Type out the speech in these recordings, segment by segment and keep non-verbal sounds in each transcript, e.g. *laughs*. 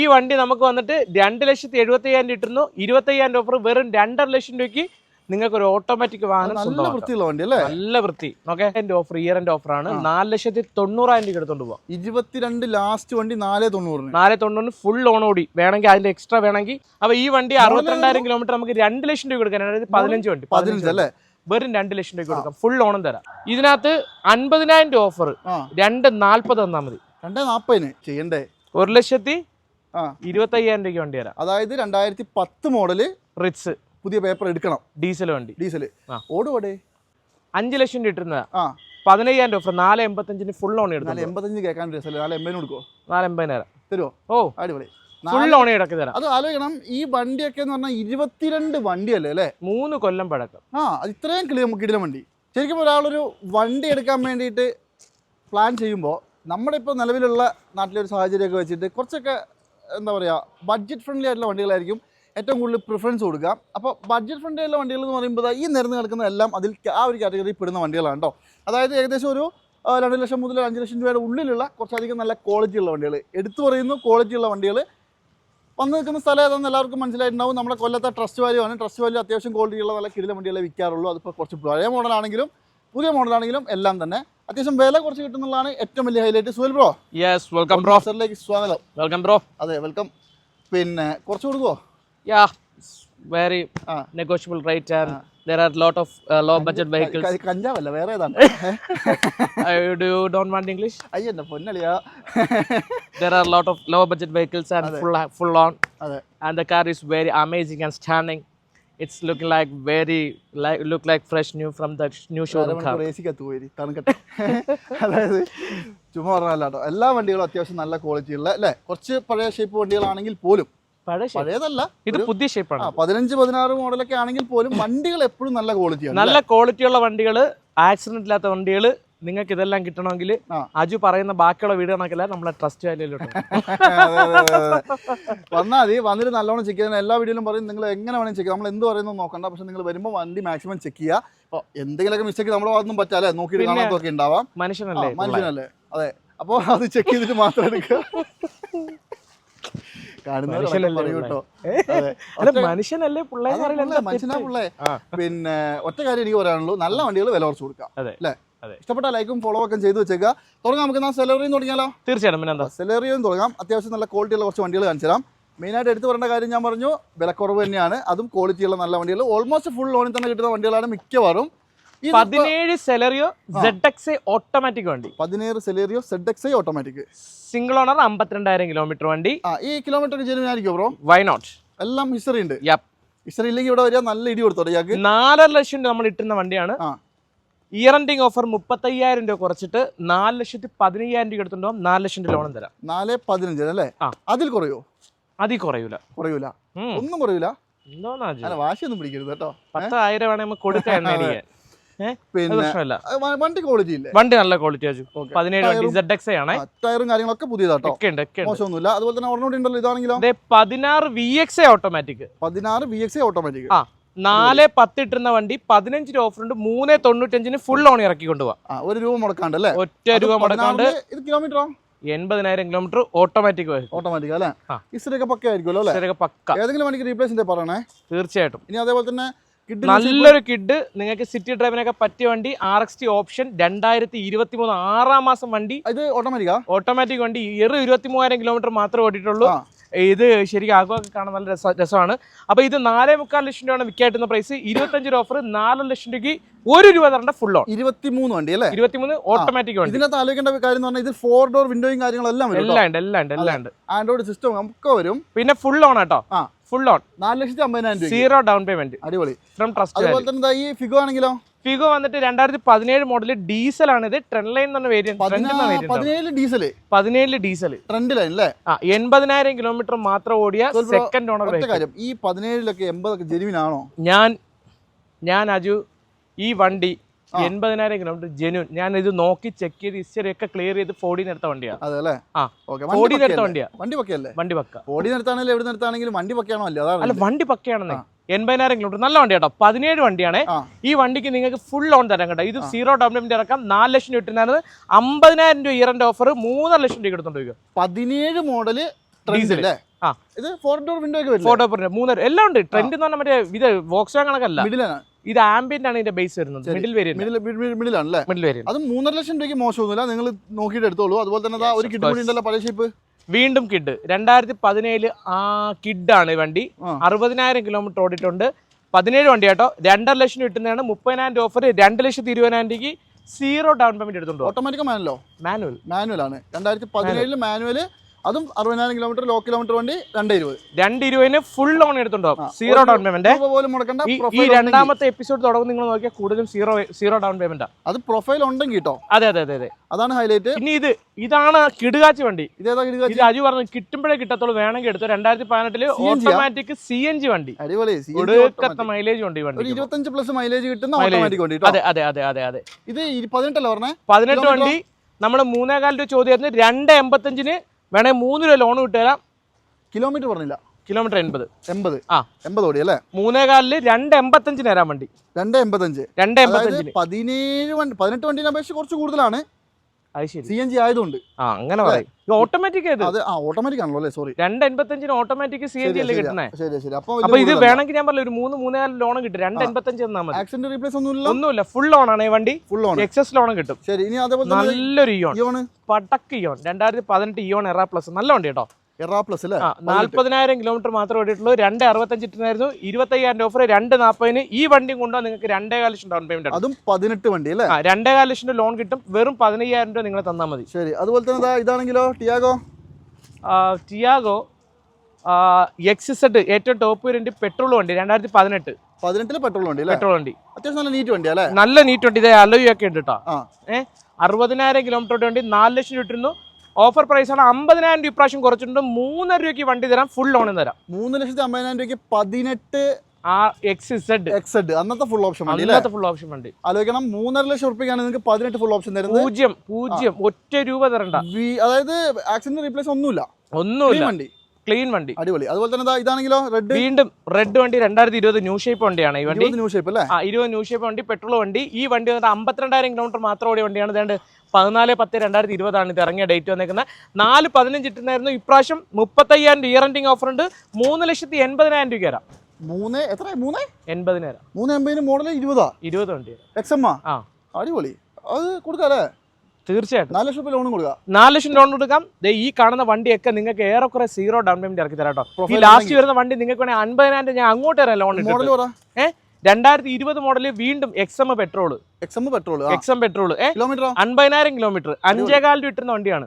ഈ വണ്ടി നമുക്ക് വന്നിട്ട് രണ്ട് ലക്ഷത്തി എഴുപത്തി അയ്യായിരം ഇട്ടിരുന്നു. ഇരുപത്തി അയ്യായിരം ഓഫർ വെറും രണ്ടര ലക്ഷം രൂപയ്ക്ക് നിങ്ങൾക്ക് ഒരു ഓട്ടോമാറ്റിക് വാഹനം നല്ല വൃത്തിയുള്ള വണ്ടി അല്ലേ? നല്ല വൃത്തി. ഓക്കെ എന്റെ ഓഫർ ഇയർ എന്റെ ഓഫർ ആണ്. നാല് ലക്ഷത്തി തൊണ്ണൂറായിരം രൂപ എടുത്തോണ്ട് പോവാം. ഇരുപത്തിരണ്ട് ലാസ്റ്റ് വണ്ടി നാല് തൊണ്ണൂറിന്. നാല് തൊണ്ണൂറിന് ഫുൾ ഓൺ ഓടി. വേണമെങ്കിൽ അതിന്റെ എക്സ്ട്രാ വേണമെങ്കിൽ. അപ്പൊ ഈ വണ്ടി അറുപത്തിരണ്ടായിരം കിലോമീറ്റർ നമുക്ക് രണ്ട് ലക്ഷം രൂപ കൊടുക്കാൻ. അതായത് പതിനഞ്ച് വണ്ടി. പതിനഞ്ച് അല്ലേ? വെറും രണ്ട് ലക്ഷം രൂപ കൊടുക്കാം. ഫുൾ ഓണം തരാം. ഇതിനകത്ത് അൻപതിനായിരം രൂപ ഓഫർ രണ്ട് നാല്പത് തന്നാൽ മതി. രണ്ട് നാപ്പതിന് ചെയ്യണ്ടേ? ഒരു ലക്ഷത്തി ആ. ഇരുപത്തി അയ്യായിരം രൂപയ്ക്ക് വണ്ടി തരാം. അതായത് രണ്ടായിരത്തി പത്ത് മോഡൽ റിറ്റ്സ് പുതിയ പേപ്പർ എടുക്കണം. ഡീസൽ വണ്ടി. ഡീസൽ ആ. ഓടുവടേ? അഞ്ച് ലക്ഷം രൂപ ഇട്ടിരുന്നതാ. ആ. പതിനയ്യായിരം രൂപ ഓഫർ നാല് എൺപത്തഞ്ചിന് ഫുൾ ഓൺ എടുത്തു എൺപത്തഞ്ച് കേൾക്കാൻ രസമല്ലേ. നാല് എൺപതിന് കൊടുക്കോ നാല് എൺപതിനായിരം. തരുമോ ഓ. അടിപൊളി. ഫുൾ ഓൺ ഇടയ്ക്ക് തരാം. അത് ആലോചിക്കണം. ഈ വണ്ടിയൊക്കെ എന്ന് പറഞ്ഞാൽ ഇരുപത്തിരണ്ട് വണ്ടിയല്ലേ അല്ലേ? മൂന്ന് കൊല്ലം പഴക്കം. ആ അത് കിളി നമുക്ക് കിടിലം വണ്ടി. ശരിക്കും ഒരാളൊരു വണ്ടി എടുക്കാൻ വേണ്ടിയിട്ട് പ്ലാൻ ചെയ്യുമ്പോൾ നമ്മുടെ ഇപ്പോൾ നിലവിലുള്ള നാട്ടിലൊരു സാഹചര്യമൊക്കെ വെച്ചിട്ട് കുറച്ചൊക്കെ എന്താ പറയുക ബഡ്ജറ്റ് ഫ്രണ്ട്ലി ആയിട്ടുള്ള വണ്ടികളായിരിക്കും ഏറ്റവും കൂടുതൽ പ്രിഫറൻസ് കൊടുക്കുക. അപ്പോൾ ബഡ്ജറ്റ് ഫ്രണ്ട്ലി ആയിട്ടുള്ള വണ്ടികൾ എന്ന് പറയുമ്പോൾ ഈ നിരന്ന് കിടക്കുന്നതെല്ലാം അതിൽ ആ ഒരു കാറ്റഗറിയിൽ പെടുന്ന വണ്ടികളാണ് കേട്ടോ അതായത് ഏകദേശം ഒരു രണ്ട് ലക്ഷം മുതൽ അഞ്ച് ലക്ഷം രൂപയുടെ ഉള്ളിലുള്ള കുറച്ചധികം നല്ല ക്വാളിറ്റി ഉള്ള വണ്ടികൾ എടുത്തു പറയുന്നു ക്വാളിറ്റി ഉള്ള വണ്ടികൾ വന്ന് നിൽക്കുന്ന സ്ഥലം ഏതാണെന്ന് എല്ലാവർക്കും മനസ്സിലായിട്ടുണ്ടാവും. നമ്മുടെ കൊല്ലത്തെ ട്രസ്റ്റ് വാല്യൂ ആണ്. ട്രസ്റ്റ് വാല്യൂ അത്യാവശ്യം ക്വാളിറ്റി ഉള്ള നല്ല കിടില വണ്ടികളെ വിൽക്കാറുള്ളൂ. അതിപ്പോൾ കുറച്ച് പഴയ മോഡലാണെങ്കിലും പുതിയ മോഡലാണെങ്കിലും എല്ലാം തന്നെ. അത്യാവശ്യം വില കുറച്ച് കിട്ടുന്നതാണ് ഏറ്റവും വലിയ highlight Suhal bro yes welcome bro സാറിലേക്ക് സ്വാഗതം. വെൽക്കം ബ്രോ അതെ വെൽക്കം പിന്നെ കുറച്ച് കൊടുക്കുമോ yeah very. Negotiable rate and uh, low lot of low budget vehicles കഞ്ചാവല്ല വേറെ ഏതാണ്? *laughs* Do don't want english? English na പൊന്നളിയാ. There are a lot of low budget vehicles and full full on. അതെ. And the car is very amazing and stunning. It's look like very like look like fresh new from the new showroom തണുക്കട്ടെ. അതായത് ചുമ്മാ പറഞ്ഞല്ല കേട്ടോ എല്ലാ വണ്ടികളും അത്യാവശ്യം നല്ല quality ഉള്ള അല്ലേ? കുറച്ച് പഴയ ഷേപ്പ് വണ്ടികളാണെങ്കിൽ പോലും. പഴയതല്ല. ഇത് പുതിയ ഷേപ്പാണ് പതിനഞ്ച് പതിനാറ് മോഡലൊക്കെ ആണെങ്കിൽ പോലും വണ്ടികൾ എപ്പോഴും നല്ല ക്വാളിറ്റിയാണ് നല്ല ക്വാളിറ്റി ഉള്ള വണ്ടികൾ ആക്സിഡന്റ് ഇല്ലാത്ത വണ്ടികൾ നിങ്ങൾക്ക് ഇതെല്ലാം കിട്ടണമെങ്കിൽ അജു പറയുന്ന ബാക്കിയുള്ള വീട് കണക്കില്ല നമ്മളെ ട്രസ്റ്റ് വാല്യൂലോട്ട് വന്നാൽ മതി വന്നിട്ട് നല്ലോണം ചെക്ക് ചെയ്യുന്ന എല്ലാ വീഡിയോയിലും പറയും നിങ്ങൾ എങ്ങനെ വേണമെങ്കിൽ ചെക്ക് നമ്മൾ എന്ത് പറയുന്നു നോക്കണ്ട. പക്ഷെ നിങ്ങൾ വരുമ്പോൾ വണ്ടി മാക്സിമം ചെക്ക് ചെയ്യുക അപ്പോൾ എന്തെങ്കിലുമൊക്കെ മിസ്റ്റേക്ക് നമ്മുടെ ഭാഗത്തും പറ്റാല്ലേ? നോക്കിയിട്ട് പിന്നെ- കാണാത്തൊക്കെ ഉണ്ടാവാം. മനുഷ്യനല്ലേ? മനുഷ്യനല്ലേ? അതെ. അപ്പോൾ അത് ചെക്ക് ചെയ്തിട്ട് മാത്രം എടുക്കുക. മനുഷ്യനല്ലേ മനുഷ്യനാ പിള്ളേ. പിന്നെ ഒറ്റ കാര്യം എനിക്ക് പറയാനുള്ളൂ. നല്ല വണ്ടികൾ വില കുറച്ച് കൊടുക്കാം. അല്ലേ. ഇഷ്ടപ്പെട്ട ലൈക്കും ഫോളോ ഒക്കെ ചെയ്ത് വെച്ചേക്കുക. തുടങ്ങാം നമുക്ക് എന്നാൽ സെലറിയും തുടങ്ങിയാലോ? തീർച്ചയായിട്ടും പിന്നെ എന്താ? സെലറിയും തുടങ്ങാം. അത്യാവശ്യം നല്ല ക്വാളിറ്റി ഉള്ള കുറച്ച് വണ്ടികൾ കാണിച്ചു തരാം. മെയിനായിട്ട് എടുത്തു പറയേണ്ട കാര്യം ഞാൻ പറഞ്ഞു വിലക്കുറവ് തന്നെയാണ്. അതും ക്വാളിറ്റി ഉള്ള നല്ല വണ്ടികൾ. ഓൾമോസ്റ്റ് ഫുൾ ലോണിൽ തന്നെ കിട്ടുന്ന വണ്ടികളാണ് മിക്കവാറും. പതിനേഴ് സെലറിയോ ഓട്ടോമാറ്റിക് വണ്ടി? പതിനേഴ് Celerio Z automatic single owner അമ്പത്തിരണ്ടായിരം kilometre വണ്ടി. ഈ കിലോമീറ്റർ ജെനുവിൻ ആയിരിക്കും ബ്രോ വൈ നോട്ട് എല്ലാം ഹിസ്റ്ററി ഉണ്ട്. ഹിസ്റ്ററി ഇല്ലെങ്കിൽ ഇവിടെ വരിക നല്ല ഇടി കൊടുത്തോട്ടെ ഇയാൾക്ക്. നാലര ലക്ഷം രൂപ നമ്മൾ ഇട്ടുന്ന വണ്ടിയാണ്. ഇയർ എൻഡിങ് ഓഫർ മുപ്പത്തയ്യായിരം രൂപ കുറച്ചിട്ട് നാല് ലക്ഷത്തി പതിനയ്യായിരം രൂപ എടുത്തുണ്ടോ നാല് ലക്ഷം രൂപ ലോണും തരാം. നാല് പതിനഞ്ച് അല്ലേ? ആ. അതിൽ കുറയോ? അതിൽ കുറയൂല. കുറയൂല. ഒന്നും കുറയൂല? അല്ല വാശിയൊന്നും പിടിക്കരുത് കേട്ടോ. പത്തായിരം വേണേ നമുക്ക് കൊടുക്കാം എണ്ണ അടിക്കാൻ പിന്നെ പ്രശ്നമില്ല. വണ്ടി ക്വാളിറ്റി ഇല്ലേ? വണ്ടി നല്ല ക്വാളിറ്റി ആച്ചു. പതിനേഴ് വണ്ടി സെഡ് എക്സ് ആണേ. ആ, ടയറും കാര്യങ്ങളൊക്കെ പുതിയതാട്ടോ ഒക്കെ ഉണ്ട് ഒക്കെ ഉണ്ട്. മോശമൊന്നുമില്ല. അതുപോലെ തന്നെ ഒരെണ്ണോടി ഉണ്ടല്ലോ ഇതാണെങ്കിലോ? പതിനാറ് വി എക്സ് ഓട്ടോമാറ്റിക് പതിനാറ് വി എക്സ് ഓട്ടോമാറ്റിക് ആ. നാല് പത്ത് ഇട്ടുന്ന വണ്ടി പതിനഞ്ച് രൂപ ഓഫർ ഉണ്ട്. മൂന്ന് തൊണ്ണൂറ്റഞ്ചിന് ഫുൾ ഓൺ ഇറക്കി കൊണ്ടുപോവാം. ഒരു രൂപ മുടക്കാണ്ട് അല്ലേ? ഒറ്റ രൂപ മുടക്കാണ്ട് ഇത് കിലോമീറ്ററോ എൺപതിനായിരം കിലോമീറ്റർ ഓട്ടോമാറ്റിക് ഓട്ടോമാറ്റിക് അല്ലേ. ഇസ്റ്ററൊക്കെ പക്ക ആയിരിക്കുമല്ലോ പക്ക. ഏതെങ്കിലും വണ്ടിക്ക് പറയണേ. തീർച്ചയായിട്ടും. ഇനി അതേപോലെ തന്നെ നല്ലൊരു കിഡ് നിങ്ങൾക്ക് സിറ്റി ഡ്രൈവിനൊക്കെ പറ്റിയ വണ്ടി ആർ എക്സ് ടി ഓപ്ഷൻ രണ്ടായിരത്തി ഇരുപത്തി മൂന്ന് ആറാം മാസം വണ്ടി. ഇത് ഓട്ടോമാറ്റിക്കാ ഓട്ടോമാറ്റിക് വണ്ടി ഇയറ് ഇരുപത്തി മൂവായിരം കിലോമീറ്റർ മാത്രമേ ഓടിയിട്ടുള്ളൂ. ഇത് ശരിക്കും ആഗ്രഹമൊക്കെ കാണാൻ നല്ല രസ രസമാണ്. അപ്പോൾ ഇത് നാലേ മുക്കാൽ ലക്ഷം രൂപയാണ് വിൽക്കായിട്ടുന്ന പ്രൈസ് ഇരുപത്തഞ്ച് രൂപ ഓഫർ നാല് ലക്ഷം രൂപയ്ക്ക് ഒരു രൂപ തരേണ്ട ഫുൾ ഓൺ ഇരുപത്തിമൂന്ന് വണ്ടി അല്ലേ? ഇരുപത്തിമൂന്ന് ഓട്ടോമാറ്റിക് വണ്ടി. ഇതിനകത്ത് ആലോചിക്കേണ്ട കാര്യം എന്ന് പറഞ്ഞാൽ ഇത് ഫോർ ഡോർ വിൻഡോയും കാര്യങ്ങളെല്ലാം വരും എല്ലാം ഉണ്ട് എല്ലാം ഉണ്ട് എല്ലാം ഉണ്ട്. ആൻഡ്രോയിഡ് സിസ്റ്റം നമുക്ക് വരും. പിന്നെ full on auto. Full on നാല് ലക്ഷത്തി അമ്പതിനായിരം രൂപ സീറോ ഡൗൺ പേയ്മെന്റ് അടിപൊളി. ഫ്രം ട്രസ്റ്റ് അതുപോലെ തന്നെ ഈ ഫിഗോ ആണെങ്കിലോ? ഫിഗോ വന്നിട്ട് രണ്ടായിരത്തി പതിനേഴ് മോഡൽ ഡീസൽ ആണ് ഇത്. ട്രെൻഡ് ലൈൻ എന്ന് പറഞ്ഞ വേരിയന്റ് പതിനേഴ് ഡീസൽ പതിനേഴിൽ ഡീസൽ ട്രെൻഡ് ലൈൻ അല്ലേ? ആ എൺപതിനായിരം കിലോമീറ്റർ മാത്രം ഓടിയ സെക്കൻഡ് ഓണർ കാര്യം. ഈ പതിനേഴിലൊക്കെ എൺപതൊക്കെ ജെനുവിൻ ആണോ? ഞാൻ ഞാൻ അജു ഈ വണ്ടി എൺപതിനായിരം കിലോമീറ്റർ ജെനുവൻ ഞാൻ ഇത് നോക്കി ചെക്ക് ചെയ്ത് ഹിസ്റ്ററി ഒക്കെ ക്ലിയർ ചെയ്ത് ഫോഡിന് എടുത്ത വണ്ടിയാണ് ആ എടുത്ത വണ്ടി പക്കയല്ലേ? വണ്ടി പക്ക. എവിടെ നിർത്താണെങ്കിലും വണ്ടി പക്കയാണോ അല്ലേ? അല്ല വണ്ടി പക്കയാണെന്നേ. എൺപതിനായിരം കിലോമീറ്റർ നല്ല വണ്ടി കേട്ടോ പതിനേഴ് വണ്ടിയാണ്. ഈ വണ്ടിക്ക് നിങ്ങൾക്ക് ഫുൾ ലോൺ തരാൻ കേട്ടോ. ഇത് സീറോ ഡൗൺ പേയ്മെന്റ് ഇറക്കാം നാല് ലക്ഷം രൂപ ഇട്ടുണ്ടായിരുന്നത് അമ്പതിനായിരം രൂപ ഇയറിന്റെ ഓഫർ മൂന്നര ലക്ഷം രൂപ എടുത്തോണ്ട് പതിനേഴ് മോഡൽ ആ. ഇത് ഫോർ ഡോർ വിൻഡോ ഒക്കെ മൂന്നര. എല്ലാം ഉണ്ട്. ട്രെൻഡ് എന്ന് പറഞ്ഞാൽ മറ്റേ ഇത് വോക്സ് കണക്കല്ല ഇത് ആംബിയന്റ് ആണ് ഇതിന്റെ ബേസ് വരുന്നത്. മിഡിൽ വേരിയന്റ് മിഡിൽ മിഡിലാണല്ലേ മിഡിൽ വേരിയന്റ് അത് മൂന്നര ലക്ഷം രൂപയ്ക്ക് മോശമൊന്നുമില്ല. നിങ്ങൾ നോക്കിയിട്ട് എടുത്തോളൂ. അതുപോലെ തന്നെ ഒരു of കിഡ് കൂടി course. ഉണ്ടല്ലോ ഷേപ്പ് വീണ്ടും കിഡ്. രണ്ടായിരത്തി പതിനേഴ് ആ കിഡാണ് ഈ വണ്ടി. അറുപതിനായിരം കിലോമീറ്റർ ഓടിയിട്ടുണ്ട്. പതിനേഴ് വണ്ടി കേട്ടോ. രണ്ടര ലക്ഷം കിട്ടുന്നതാണ്. മുപ്പതിനായിരം രൂപ ഓഫർ രണ്ട് ലക്ഷത്തി ഇരുപതിനായിരം രൂപയ്ക്ക് സീറോ ഡൗൺ പേയ്മെന്റ് എടുത്തുണ്ടോ ഓട്ടോമാറ്റിക് മാനുവൽ മാനുവൽ മാനുവൽ ആണ്. രണ്ടായിരത്തി പതിനേഴിൽ മാനുവൽ അതും അറുപതിനായിരം കിലോമീറ്റർ ലോ കിലോമീറ്റർ വണ്ടി രണ്ട് ഇരുപത് രണ്ട് ഇരുപതിന് ഫുൾ ലോൺ എടുത്തുണ്ടോ സീറോ ഡൗൺ പേയ്മെന്റ് രൂപ പോലും മുടക്കണ്ട ഈ രണ്ടാമത്തെ എപ്പിസോഡ് തുടങ്ങും നിങ്ങൾ നോക്കിയാൽ കൂടുതലും സീറോ സീറോ ഡൗൺ പേയ്മെന്റ് അത് പ്രൊഫൈൽ ഉണ്ടെങ്കിൽ കേട്ടോ അതെ അതെ അതെ അതെ. അതാണ് ഹൈലൈറ്റ് പിന്നെ ഇത് ഇതാണ് കിടുകാച്ചി വണ്ടി. ഇത് അജു പറഞ്ഞു കിട്ടുമ്പോഴേ കിട്ടത്തുള്ളൂ വേണമെങ്കിൽ എടുത്തു. രണ്ടായിരത്തി പതിനെട്ടിൽ ഓട്ടോമാറ്റിക് സി എൻ ജി വണ്ടി ഒടുക്കത്തെ മൈലേജ് ഉണ്ട് ഈ വണ്ടി ഇരുപത്തഞ്ച് പ്ലസ് മൈലേജ് കിട്ടുന്ന ഓട്ടോമാറ്റിക് വണ്ടി അതെ അതെ അതെ അതെ അതെ. ഇത് പതിനെട്ടല്ലേ പറഞ്ഞേ? പതിനെട്ട് വണ്ടി നമ്മൾ മൂന്നേകാലിന്റെ ചോദ്യത്തിന് രണ്ട് എൺപത്തഞ്ചിന് വേണേൽ മൂന്ന് രൂപ ലോൺ കിട്ടുകയാ കിലോമീറ്റർ പറഞ്ഞില്ല. കിലോമീറ്റർ എൺപത്. എൺപത്. ആ. എൺപത് ഓടി അല്ലേ? മൂന്നേകാലിൽ രണ്ട് എൺപത്തഞ്ചിന് തരാൻ വണ്ടി. രണ്ട് എൺപത്തഞ്ച്. രണ്ട് അതായത് എൺപത്തഞ്ചിന് പതിനേഴ് വണ്ടി പതിനെട്ട് വണ്ടിനെ അപേക്ഷിച്ച് കുറച്ച് കൂടുതലാണ്. സി എൻ ജി ആയതുകൊണ്ട്. ആ അങ്ങനെ പറയും. ഇത് ഓട്ടോമാറ്റിക് അത് ആ ഓട്ടോമാറ്റിക് ആണല്ലോ അല്ലേ? സോറി രണ്ട് എൺപത്തഞ്ചിന് ഓട്ടോമാറ്റിക് സി എൻ ജി അല്ലേ കിട്ടണേ ശരി ശരി അപ്പൊ അപ്പൊ ഇത് വേണമെങ്കിൽ ഞാൻ പറഞ്ഞു ഒരു മൂന്ന് മൂന്നേകാൽ ലോൺ കിട്ടും. രണ്ട്. എൺപത്തഞ്ച് തന്നാ മതി. ആക്സിഡന്റ് റീപ്ലേസ് ഒന്നുമില്ല? ഒന്നുമില്ല. ഫുൾ ലോൺ ആണ് ഈ വണ്ടി. ഫുൾ ഓൺ എക്സസ് ലോൺ കിട്ടും. ശരി ഇനി അതേപോലെ നല്ലൊരു ഇയോൺ ഇയോണ് പടക്ക് ഇയോൺ രണ്ടായിരത്തി പതിനെട്ട് ഇയോൺ എറ പ്ലസ് നല്ല വണ്ടി കേട്ടോ. പ്ലസ് അല്ലേ? നാല്പതിനായിരം കിലോമീറ്റർ മാത്രം ഓടിയിട്ടുള്ളൂ. രണ്ട് അറുപത്തഞ്ച് ഇട്ടായിരുന്നു ഇരുപത്തയ്യായിരം രൂപ ഓഫർ രണ്ട് നാൽപ്പതിന് ഈ വണ്ടിയും കൊണ്ടുപോകാൻ നിങ്ങൾക്ക് രണ്ടേകാൽ ലക്ഷം ഡൗൺ പേയ്മെന്റ് അതും പതിനെട്ട് വണ്ടി അല്ലേ? ആ രണ്ടേകാൽ ലക്ഷം ലോൺ കിട്ടും. വെറും പതിനയ്യായിരം രൂപ നിങ്ങൾ തന്നാൽ മതി. ശരി. അതുപോലെ തന്നെ ഇതാണെങ്കിലോ ടിയാഗോ? ടിയാഗോ എക്സ് സെഡ് ഏറ്റവും ടോപ്പ് വേരിയന്റ് പെട്രോൾ വണ്ടി രണ്ടായിരത്തി പതിനെട്ട് പതിനെട്ടിൽ പെട്രോൾ വണ്ടി പെട്രോൾ വണ്ടി. അത്യാവശ്യം നല്ല നീറ്റ് വണ്ടി അല്ലേ? നല്ല നീറ്റ് വണ്ടി. ഇതേ അലോയ് ഒക്കെ ഉണ്ട് കേട്ടോ ഏഹ് അറുപതിനായിരം കിലോമീറ്റർ വണ്ടി നാല് ലക്ഷം കിട്ടുന്നു ഓഫർ പ്രൈസ് ആണ് അമ്പതിനായിരം രൂപ ഇപ്രാവശ്യം കുറച്ചിട്ടുണ്ട്. മൂന്നര രൂപയ്ക്ക് വണ്ടി തരാം ഫുൾ ലോൺ തരാം. മൂന്ന് ലക്ഷത്തി അമ്പതിനായിരം രൂപയ്ക്ക് പതിനെട്ട് ആ എക്സ് സെഡ് എക്സഡ് അന്നത്തെ ഫുൾ ഓപ്ഷൻ അന്നത്തെ ഫുൾ ഓപ്ഷൻ വണ്ടി. ആലോചിക്കണം മൂന്നര ലക്ഷം ഉറുപ്പിക്കാണ് നിങ്ങൾക്ക് പതിനെട്ട് ഫുൾ ഓപ്ഷൻ തരുന്നത്. പൂജ്യം പൂജ്യം ഒറ്റ രൂപ തരണ്ട. അതായത് ആക്സിഡന്റ് റീപ്ലേസ് ഒന്നുമില്ല. ഒന്നുമില്ല. വണ്ടി. ക്ലീൻ വണ്ടി. അടിപൊളി. അതുപോലെ തന്നെ ഇതാണെങ്കിലോ റെഡ് വീണ്ടും റെഡ് വണ്ടി രണ്ടായിരത്തി ഇരുപത് ന്യൂ ഷേപ്പ് വണ്ടിയാണ് ഈ വണ്ടി. ന്യൂ ഷേപ്പ് അല്ലേ? ഇരുപത് ന്യൂ ഷേപ്പ് വണ്ടി പെട്രോൾ വണ്ടി. ഈ വണ്ടി വന്നിട്ട് അമ്പത്തിരണ്ടായിരം കിലോമീറ്റർ മാത്രം ഓടിയ വണ്ടിയാണ്. പതിനാല് പത്ത് രണ്ടായിരത്തി ഇരുപതാണ് ഇത് ഇറങ്ങിയ ഡേറ്റ് വന്നേക്കുന്നത്. നാല് പതിനഞ്ച് ഇട്ടുന്നായിരുന്നു ഇപ്രാവശ്യം മുപ്പത്തയ്യായിരം രൂപ ഇയർ എൻഡിങ് ഓഫർ ഉണ്ട്. മൂന്ന് ലക്ഷത്തി എൺപതിനായിരം രൂപ തരാം. മൂന്ന് എത്ര? മൂന്ന്? എൺപതിനായിരം മൂന്ന് എൺപതിന് മോഡൽ ഇരുപതാ? ഇരുപത് വണ്ടി എക്സ് എം ആ? അടിപൊളി. അത് കൊടുക്കാം അല്ലേ? തീർച്ചയായിട്ടും. നാല് ലക്ഷം രൂപ ലോൺ കൊടുക്കാം. നാല് ലക്ഷം ലോൺ കൊടുക്കാം. ദേ ഈ കാണുന്ന വണ്ടിയൊക്കെ നിങ്ങൾക്ക് ഏറെക്കുറെ സീറോ ഡൗൺ പേയ്മെന്റ് ഇറക്കി തരാം കേട്ടോ. ഈ ലാസ്റ്റ് വരുന്ന വണ്ടി നിങ്ങൾക്ക് വേണമെങ്കിൽ അൻപതിനായിരം ഞാൻ അങ്ങോട്ട് തരാം ലോൺ മോഡൽ പറ. രണ്ടായിരത്തി ഇരുപത് മോഡൽ വീണ്ടും X M petrol X M petrol X petrol kilometre അൻപതിനായിരം കിലോമീറ്റർ അഞ്ചേകാൽ രൂപ കിട്ടുന്ന വണ്ടിയാണ്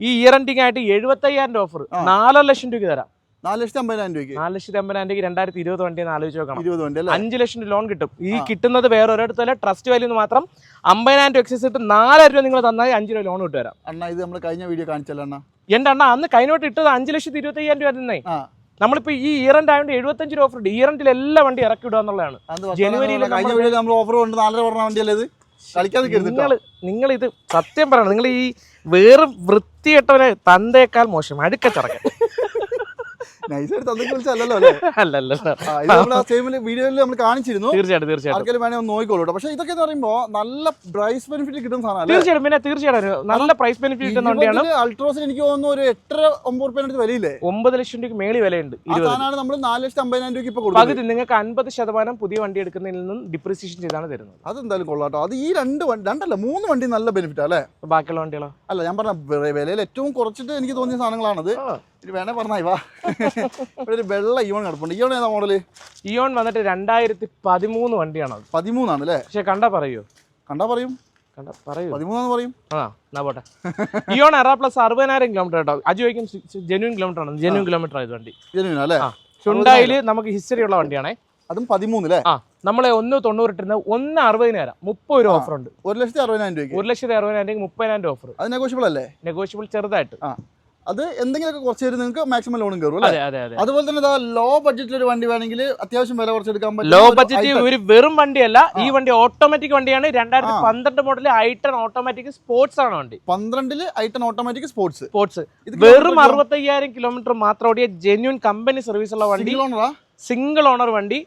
ഈ ഇയർ എൻഡിങ് ആയിട്ട് എഴുപത്തയ്യായിരം രൂപ ഓഫർ നാല് നാലര ലക്ഷം രൂപയ്ക്ക് തരാം. നാല് ലക്ഷത്തി അമ്പതിനായിരം രൂപയ്ക്ക്? നാല് ലക്ഷത്തി അമ്പതിനായിരം രൂപയ്ക്ക് രണ്ടായിരത്തി ഇരുപത് വണ്ടി എന്ന് ആലോചിച്ച് നോക്കണം ഇരുപത് വണ്ടി അഞ്ച് ലക്ഷം രൂപ ലോൺ കിട്ടും. ഈ കിട്ടുന്നത് വേറെ ഒരിടത്തല്ല ട്രസ്റ്റ് വാല്യൂ എന്ന് മാത്രം അമ്പതിനായിരം രൂപ എക്സസ് ഇട്ട് നാലായിരം രൂപ നിങ്ങൾ തന്നാൽ അഞ്ച് രൂപ ലോൺ കിട്ടും തരാം. അണ്ണാ ഇത് നമ്മൾ കഴിഞ്ഞ വീഡിയോ കാണിച്ചല്ലോ അണ്ണാ. എന്റെ അണ്ണ അന്ന് കൈനോട്ട് ഇട്ടത് അഞ്ച് ലക്ഷത്തി ഇരുപത്തി അയ്യായിരം രൂപ നമ്മളിപ്പോ ഈ ഇയറന്റ് ആയതുകൊണ്ട് എഴുപത്തഞ്ച് രൂപ ഓഫർ ഉണ്ട്. ഇയറന്റിൽ എല്ലാ വണ്ടി ഇറക്കി വിടുക എന്നുള്ളതാണ്. ജനുവരിയിൽ കഴിഞ്ഞ നമ്മൾ ഓഫർ കൊണ്ട് നാലര പറഞ്ഞ വണ്ടിയല്ലേ ഇത്? നിങ്ങൾ നിങ്ങൾ ഇത് സത്യം പറയണം. നിങ്ങൾ ഈ വേറെ വൃത്തിയിട്ടവനെ തന്തേക്കാൾ മോശം. അടുക്ക ചറക്കൻ നൈസായിട്ട് വിളിച്ചല്ലോ അല്ലേ? നമ്മൾ ആ വീഡിയോയിൽ നമ്മൾ കാണിച്ചിരുന്നു. തീർച്ചയായിട്ടും തീർച്ചയായിട്ടും. ആർക്കെങ്കിലും വേണേ ഒന്ന് നോക്കിക്കോളൂ കേട്ടോ പക്ഷേ ഇതൊക്കെ എന്ന് പറയുമ്പോൾ നല്ല പ്രൈസ് ബെനിഫിറ്റ് കിട്ടുന്ന സാധനം അല്ലേ? തീർച്ചയായിട്ടും പിന്നെ തീർച്ചയായിട്ടും നല്ല പ്രൈസ് ബെനിഫിറ്റ് കിട്ടുന്ന വണ്ടിയാണ്. അൾട്രോസിന് എനിക്ക് തോന്നുന്നു ഒരു എട്ടര ഒമ്പത് റുപ്യ അടുത്ത് വിലയില്ലേ? ഒമ്പത് ലക്ഷം രൂപയ്ക്ക് മേളി വിലയുണ്ട് സാധനമാണ് നമ്മൾ നാല് ലക്ഷത്തി അമ്പതിനായിരം രൂപയ്ക്ക് ഇപ്പോൾ കൊടുക്കുന്നത്. നിങ്ങൾക്ക് അൻപത് ശതമാനം പുതിയ വണ്ടി എടുക്കുന്നതിൽ നിന്നും ഡിപ്രിസിയേഷൻ ചെയ്താണ് തരുന്നത്. അതെന്തായാലും കൊള്ളാട്ടോ. അത് ഈ രണ്ട് വണ്ടി രണ്ടല്ല മൂന്ന് വണ്ടി നല്ല ബെനിഫിറ്റ് അല്ലേ? ബാക്കിയുള്ള വണ്ടികളോ? അല്ല ഞാൻ പറഞ്ഞ വിലയിൽ ഏറ്റവും കുറച്ചിട്ട് എനിക്ക് തോന്നിയ സാധനങ്ങളാണത്. വേണേ പറഞ്ഞായി വാ *laughs* ഇവിടെ ഒരു വെള്ള ഇയോൺ കിടപ്പുണ്ട്. ഇയോൺ ഏതാ മോഡൽ ഇയോൺ വന്നിട്ട് രണ്ടായിരത്തി പതിമൂന്ന് വണ്ടിയാണ് പതിമൂന്നാണ് അല്ലേ പക്ഷെ കണ്ടാ പറയൂ. കണ്ടാ പറയും. പതിമൂന്നാന്ന് പറയും. ആ എന്നാ പോട്ടെ. ഇയോൺ എറ പ്ലസ് അറുപതിനായിരം കിലോമീറ്റർ കേട്ടോ. അജു ജെന്യൂൻ കിലോമീറ്റർ ആണ്? ജെന്യൂൻ കിലോമീറ്റർ ആയത് വണ്ടി? അല്ലേ ആ. നമുക്ക് ഹിസ്റ്ററി ഉള്ള വണ്ടിയാണേ. അതും പതിമൂന്നല്ലേ ആ നമ്മളെ ഒന്ന് തൊണ്ണൂറിട്ടിരുന്ന ഒന്ന് അറുപതിനായിരം. മുപ്പത് രൂപ. ഓഫർ ഉണ്ട്. ഒരു ലക്ഷത്തി അറുപതിനായിരം രൂപയ്ക്ക്? ഒരു ലക്ഷത്തി അറുപതിനായിരം രൂപ മുപ്പതിനായിരം രൂപ ഓഫർ അത് നെഗോഷ്യബിൾ അല്ലേ? നെഗോഷ്യബിൾ ചെറുതായിട്ട്. അത് എന്തെങ്കിലുമൊക്കെ കുറച്ച് തരും നിങ്ങൾക്ക് മാക്സിമം ലോണും കയറും അതുപോലെ തന്നെ ലോ ബഡ്ജറ്റിൽ ഒരു വണ്ടി വേണമെങ്കിൽ അത്യാവശ്യം വില കുറച്ചെടുക്കാൻ പറ്റും ലോ ബഡ്ജറ്റ് ഒരു വെറും വണ്ടിയല്ല ഈ വണ്ടി ഓട്ടോമാറ്റിക് വണ്ടിയാണ്. രണ്ടായിരത്തി. പന്ത്രണ്ട് മോഡൽ ഐട്ടൺ ഓട്ടോമാറ്റിക് സ്പോർട്സ് ആണ് വണ്ടി. പന്ത്രണ്ടിൽ ഐട്ടൺ ഓട്ടോമാറ്റിക് സ്പോർട്സ് സ്പോർട്സ് വെറും അറുപത്തയ്യായിരം കിലോമീറ്റർ മാത്രം ഓടിയ ജെന്യൂൻ കമ്പനി സർവീസ് ഉള്ള വണ്ടി. സിംഗിൾ ഓണർ വണ്ടി.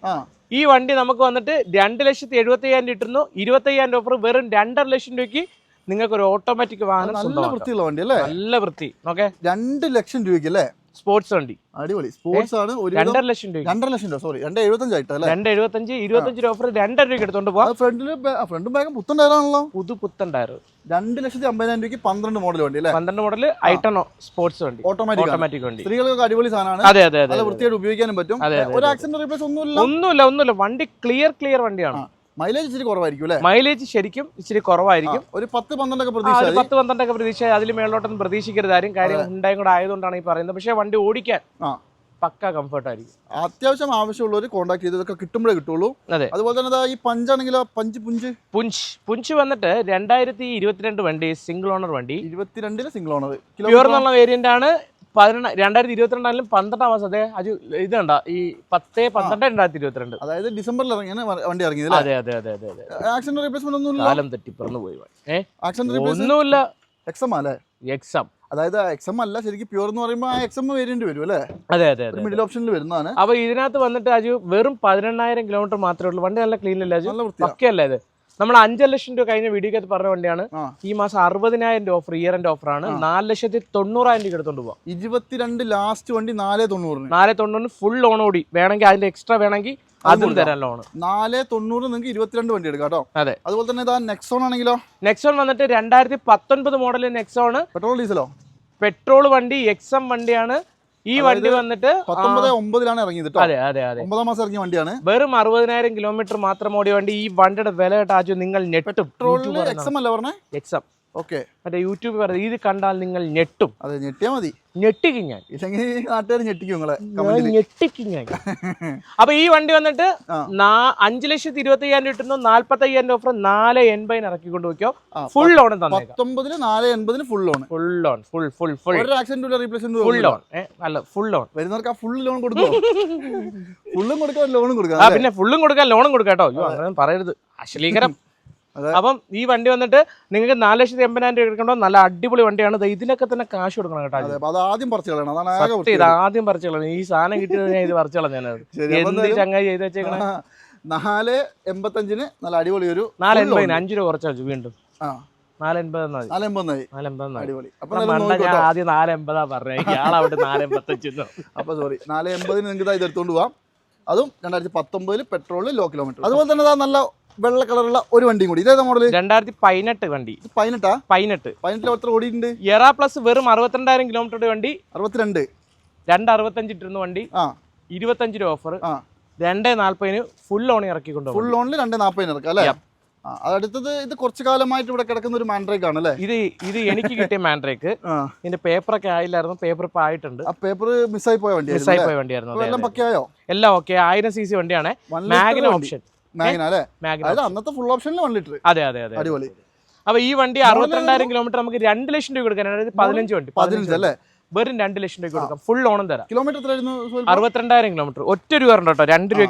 ഈ വണ്ടി നമുക്ക് വന്നിട്ട് രണ്ട് ലക്ഷത്തി എഴുപത്തി അയ്യായിരം കിട്ടുന്നു ഇരുപത്തയ്യായിരം രൂപ വെറും രണ്ടര ലക്ഷം രൂപയ്ക്ക് നിങ്ങൾക്ക് ഒരു ഓട്ടോമാറ്റിക് വാഹനം നല്ല വൃത്തിയുള്ള വണ്ടി അല്ലേ നല്ല വൃത്തി ഓക്കെ രണ്ട് ലക്ഷം രൂപയ്ക്ക് അല്ലേ സ്പോർട്സ് വണ്ടി. അടിപൊളി. സ്പോർട്സ് ആണ് ഒരു രണ്ടര ലക്ഷം രൂപ രണ്ടര ലക്ഷം രൂപ സോറി രണ്ട് എഴുപത്തഞ്ചായിട്ട് അല്ലേ? രണ്ട് എഴുപത്തഞ്ച് ഇരുപത്തഞ്ച് രൂപ ഓഫർ രണ്ടര രൂപ എടുത്തോണ്ട് പോവാം. ഫ്രണ്ടിൽ ഫ്രണ്ടും ബാഗും പുത്തൻ ടയറാണല്ലോ. പുതു പുത്തൻ ടയർ രണ്ട് ലക്ഷത്തി അമ്പതിനായിരം രൂപയ്ക്ക് പന്ത്രണ്ട് മോഡൽ വണ്ടി അല്ലേ? പന്ത്രണ്ട് മോഡൽ ഐട്ടൺ സ്പോർട്സ് വണ്ടി. ഓട്ടോമാറ്റിക് ഓട്ടോമാറ്റിക് വണ്ടി. സ്ത്രീകൾക്ക് അടിപൊളി സാധനമാണ്. അതെ അതെ അതെ വൃത്തിയായിട്ട് ഉപയോഗിക്കാനും പറ്റും. ഒരു ആക്സിഡന്റ് റീപ്ലേസ് ഒന്നുമില്ല. ഒന്നുമില്ല ഒന്നുമില്ല. വണ്ടി ക്ലിയർ ക്ലിയർ വണ്ടിയാണ്. മൈലേജ് ഇച്ചിരി കുറവായിരിക്കും അല്ലേ? മൈലേജ് ശരിക്കും ഇച്ചിരി കുറവായിരിക്കും. ഒരു പത്ത് പന്ത്രണ്ടൊക്കെ പ്രതീക്ഷ. പത്ത് പന്ത്രണ്ടൊക്കെ പ്രതീക്ഷ അതിൽ മേളിലോട്ടൊന്നും പ്രതീക്ഷിക്കരുത്. ആരും കാര്യം ഉണ്ടായും കൂടെ ആയതുകൊണ്ടാണ് ഈ പറയുന്നത്. പക്ഷേ വണ്ടി ഓടിക്കാൻ പക്ക കംഫർട്ട് ആയിരിക്കും അത്യാവശ്യം ആവശ്യമുള്ളവർ കോൺടാക്ട് ചെയ്ത് ഇതൊക്കെ കിട്ടുമ്പോഴേ കിട്ടുള്ളൂ. അതെ. അതുപോലെ തന്നെ ഈ പഞ്ചാണെങ്കിലോ പഞ്ച് പുഞ്ച് പുഞ്ച് പുഞ്ച് വന്നിട്ട് രണ്ടായിരത്തി ഇരുപത്തിരണ്ട് വണ്ടി സിംഗിൾ ഓണർ വണ്ടി. ഇരുപത്തിരണ്ടിൽ സിംഗിൾ ഓണർ പ്യൂർ എന്നുള്ള വേരിയന്റ് ആണ്. പതിനെണ്ണ രണ്ടായിരത്തി ഇരുപത്തിരണ്ടായാലും പന്ത്രണ്ടാം മാസം അതെ അത് ഇത് കണ്ട ഈ പത്ത് പന്ത്രണ്ട് രണ്ടായിരത്തി ഇരുപത്തിരണ്ട് അതായത് ഡിസംബറിൽ ഇറങ്ങിയാണ് വണ്ടി ഇറങ്ങിയത് അതെ അതെ അതെ അതെ അതെ ആക്സിഡന്റ് റീപ്ലേസ്മെന്റ് ഒന്നും കാലം തെറ്റി പറന്നു പോയി ഏ? ആക്സിഡന്റ് റീപ്ലേസ് ഒന്നുമില്ല. എക്സം അല്ലേ? എക്സാം അതായത് എക്സം അല്ല ശരിക്കും പ്യൂർ എന്ന് പറയുമ്പോൾ ആ എക്സം വേരിയന്റ് വരും അല്ലേ? അതെ അതെ മിഡിൽ ഓപ്ഷനിൽ വരുന്നതാണ്. അപ്പൊ ഇതിനകത്ത് വന്നിട്ട് അജു വെറും പതിനെണ്ണായിരം കിലോമീറ്റർ മാത്രമേ ഉള്ളൂ. വണ്ടി നല്ല ക്ലീൻ അല്ലേ അജു നല്ല പക്കയല്ലേ ഇത്? നമ്മൾ അഞ്ചര ലക്ഷം രൂപ കഴിഞ്ഞ വീഡിയോക്കകത്ത് പറഞ്ഞ വണ്ടിയാണ്. ഈ മാസം അറുപതിനായിരം രൂപ ഓഫർ ഇയർ ഓഫർ ഓഫറാണ് നാല് ലക്ഷത്തി തൊണ്ണൂറായിരം രൂപ എടുത്തോണ്ട് പോവാം. ഇരുപത്തിരണ്ട് ലാസ്റ്റ് വണ്ടി നാല് തൊണ്ണൂറിന്. നാല് തൊണ്ണൂറിന് ഫുൾ ലോൺ ഓടി. വേണമെങ്കിൽ അതിന്റെ എക്സ്ട്രാ വേണമെങ്കിൽ അതും തരാം തരാൻ ലോൺ നാല് തൊണ്ണൂറ് നിങ്ങൾക്ക് ഇരുപത്തിരണ്ട് വണ്ടി എടുക്കാം കേട്ടോ. അതെ. അതുപോലെ തന്നെ നെക്സോൺ ആണെങ്കിലോ? നെക്സോൺ വന്നിട്ട് രണ്ടായിരത്തി പത്തൊൻപത് മോഡൽ നെക്സോൺ പെട്രോൾ ഡീസലോ? പെട്രോൾ വണ്ടി എക്സം വണ്ടിയാണ്. ഈ വണ്ടി വന്നിട്ട് പത്തൊമ്പത് ഒമ്പതിലാണ് ഇറങ്ങിയത് അതെ അതെ അതെ. ഒമ്പതാം മാസം ഇറങ്ങിയ വണ്ടിയാണ്. വെറും അറുപതിനായിരം കിലോമീറ്റർ മാത്രം ഓടിയ വണ്ടി. ഈ വണ്ടിയുടെ വില കേട്ടാച്ചു നിങ്ങൾ നെറ്റ് പെട്രോളിൽ എക്സം അല്ല പറഞ്ഞേ? Exempt okay. മറ്റേ യൂട്യൂബ് പറയുന്നത് ഇത് കണ്ടാൽ നിങ്ങൾ ഞെട്ടും. അതെ ഞെട്ടിയാ മതി. ഞെട്ടിക്കും ഞാൻ. ഇല്ലെങ്കിൽ നാട്ടുകാർ ഞെട്ടിക്കും നിങ്ങളെ ഞെട്ടിക്കും ഞാൻ. അപ്പൊ ഈ വണ്ടി വന്നിട്ട് അഞ്ച് ലക്ഷത്തി ഇരുപത്തി അയ്യായിരം കിട്ടുന്നു നാല്പത്തി അയ്യായിരം ഓഫർ നാല് എൺപതിന് ഇറക്കിക്കൊണ്ട് വെക്കോ ഫുൾ ലോൺ പത്തൊമ്പതിന് നാല് എൺപതിന് full loan full loan full full full replacement full loan അല്ല ഫുൾ ലോൺ വരുന്നവർക്ക് ആ ഫുൾ ലോൺ കൊടുക്കും ഫുള്ളും കൊടുക്കാൻ ലോണും കൊടുക്കാം പിന്നെ ഫുള്ളും കൊടുക്കാൻ ലോണും കൊടുക്കാം കേട്ടോ. അങ്ങനെ പറയരുത്. അശ്ലീകരം. അപ്പം ഈ വണ്ടി വന്നിട്ട് നിങ്ങൾക്ക് നാല് ലക്ഷത്തി എൺപതിനായിരം രൂപ എടുക്കണ്ടോ നല്ല അടിപൊളി വണ്ടിയാണ്. ഇതിനൊക്കെ തന്നെ കാശ് കൊടുക്കണം കേട്ടോ അതെ ആദ്യം പറിച്ചു കളയണം അതാണ് ഇത് ആദ്യം പറിച്ചു കളഞ്ഞു ഈ സാധനം കിട്ടിയത് ഞാൻ ഇത് പറിച്ചു കളഞ്ഞത് എന്ത് ചങ്ങായി ചെയ്ത് വെച്ചേക്കണേ? ആ, നാല് എൺപത്തഞ്ചിന് നല്ല അടിപൊളി ഒരു നാല്. എൺപതിന് അഞ്ച് രൂപ കുറച്ചാൽ വെച്ചു വീണ്ടും. ആ. ആദ്യം ഇയാളവിടെ അപ്പൊ സോറി നാല് എൺപതിന് നിങ്ങൾക്ക് ഇതാ ഇത് എടുത്തുകൊണ്ട് പോവാം. അതും രണ്ടായിരത്തി പത്തൊമ്പതിൽ പെട്രോളിൽ ലോ കിലോമീറ്റർ അതുപോലെ തന്നെ നല്ല വെള്ള കളറുള്ള ഒരു വണ്ടിയും കൂടി. ഇതേതാ മോഡൽ രണ്ടായിരത്തി പതിനെട്ട് വണ്ടി. പതിനെട്ടാ? പതിനെട്ട്. പതിനെട്ടിൽ എത്ര ഓടിയിട്ടുണ്ട്? എറാ പ്ലസ് വെറും അറുപത്തിരണ്ടായിരം കിലോമീറ്ററുടെ വണ്ടി. അറുപത്തിരണ്ട്. രണ്ട് അറുപത്തഞ്ച് ഇട്ടിരുന്ന വണ്ടി. ആ. ഇരുപത്തഞ്ച് രൂപ ഓഫർ ആ. രണ്ട് നാല്പതിന് ഫുൾ ലോൺ ഇറക്കിക്കൊണ്ടു ഫുൾ ലോണിൽ രണ്ട് നാൽപ്പതിന് ഇറക്കാം അല്ലേ? അടുത്തത് ഇത് കുറച്ചു കാലമായിട്ട് ഇവിടെ കിടക്കുന്ന ഒരു മാൻഡ്രേക്ക് ആണ് അല്ലേ? ഇത് ഇത് എനിക്ക് കിട്ടിയ മാൻഡ്രേക്ക്. ഇതിന്റെ പേപ്പർ ഒക്കെ ആയില്ലായിരുന്നു പേപ്പർ ഇപ്പൊ ആയിട്ടുണ്ട്. ആ പേപ്പർ മിസ്സായി പോയ വണ്ടി മിസ്സായി പോയ വണ്ടിയായിരുന്നു? എല്ലാം അതെ. പക്കയായോ? എല്ലാം ഓക്കെ ആയിരം സി സി വണ്ടിയാണ് മാഗ്ന ഓപ്ഷൻ അതായത് അന്നത്തെ ഫുൾ ഓപ്ഷനിൽ വൺ ലിറ്റർ അതെ അതെ അതെ അടിപൊളി. അപ്പൊ ഈ വണ്ടി അറുപത്തിരണ്ടായിരം കിലോമീറ്റർ നമുക്ക് രണ്ട് ലക്ഷം രൂപ കൊടുക്കാൻ അതായത് പതിനഞ്ച് വണ്ടി പതിനഞ്ച് അല്ലേ? വെറും രണ്ട് ലക്ഷം രൂപ കൊടുക്കാം. ഫുൾ ലോണും തരാം. കിലോമീറ്റർ അറുപത്തിരണ്ടായിരം കിലോമീറ്റർ ഒറ്റ രൂപ ഉണ്ട് കേട്ടോ. രണ്ട് രൂപ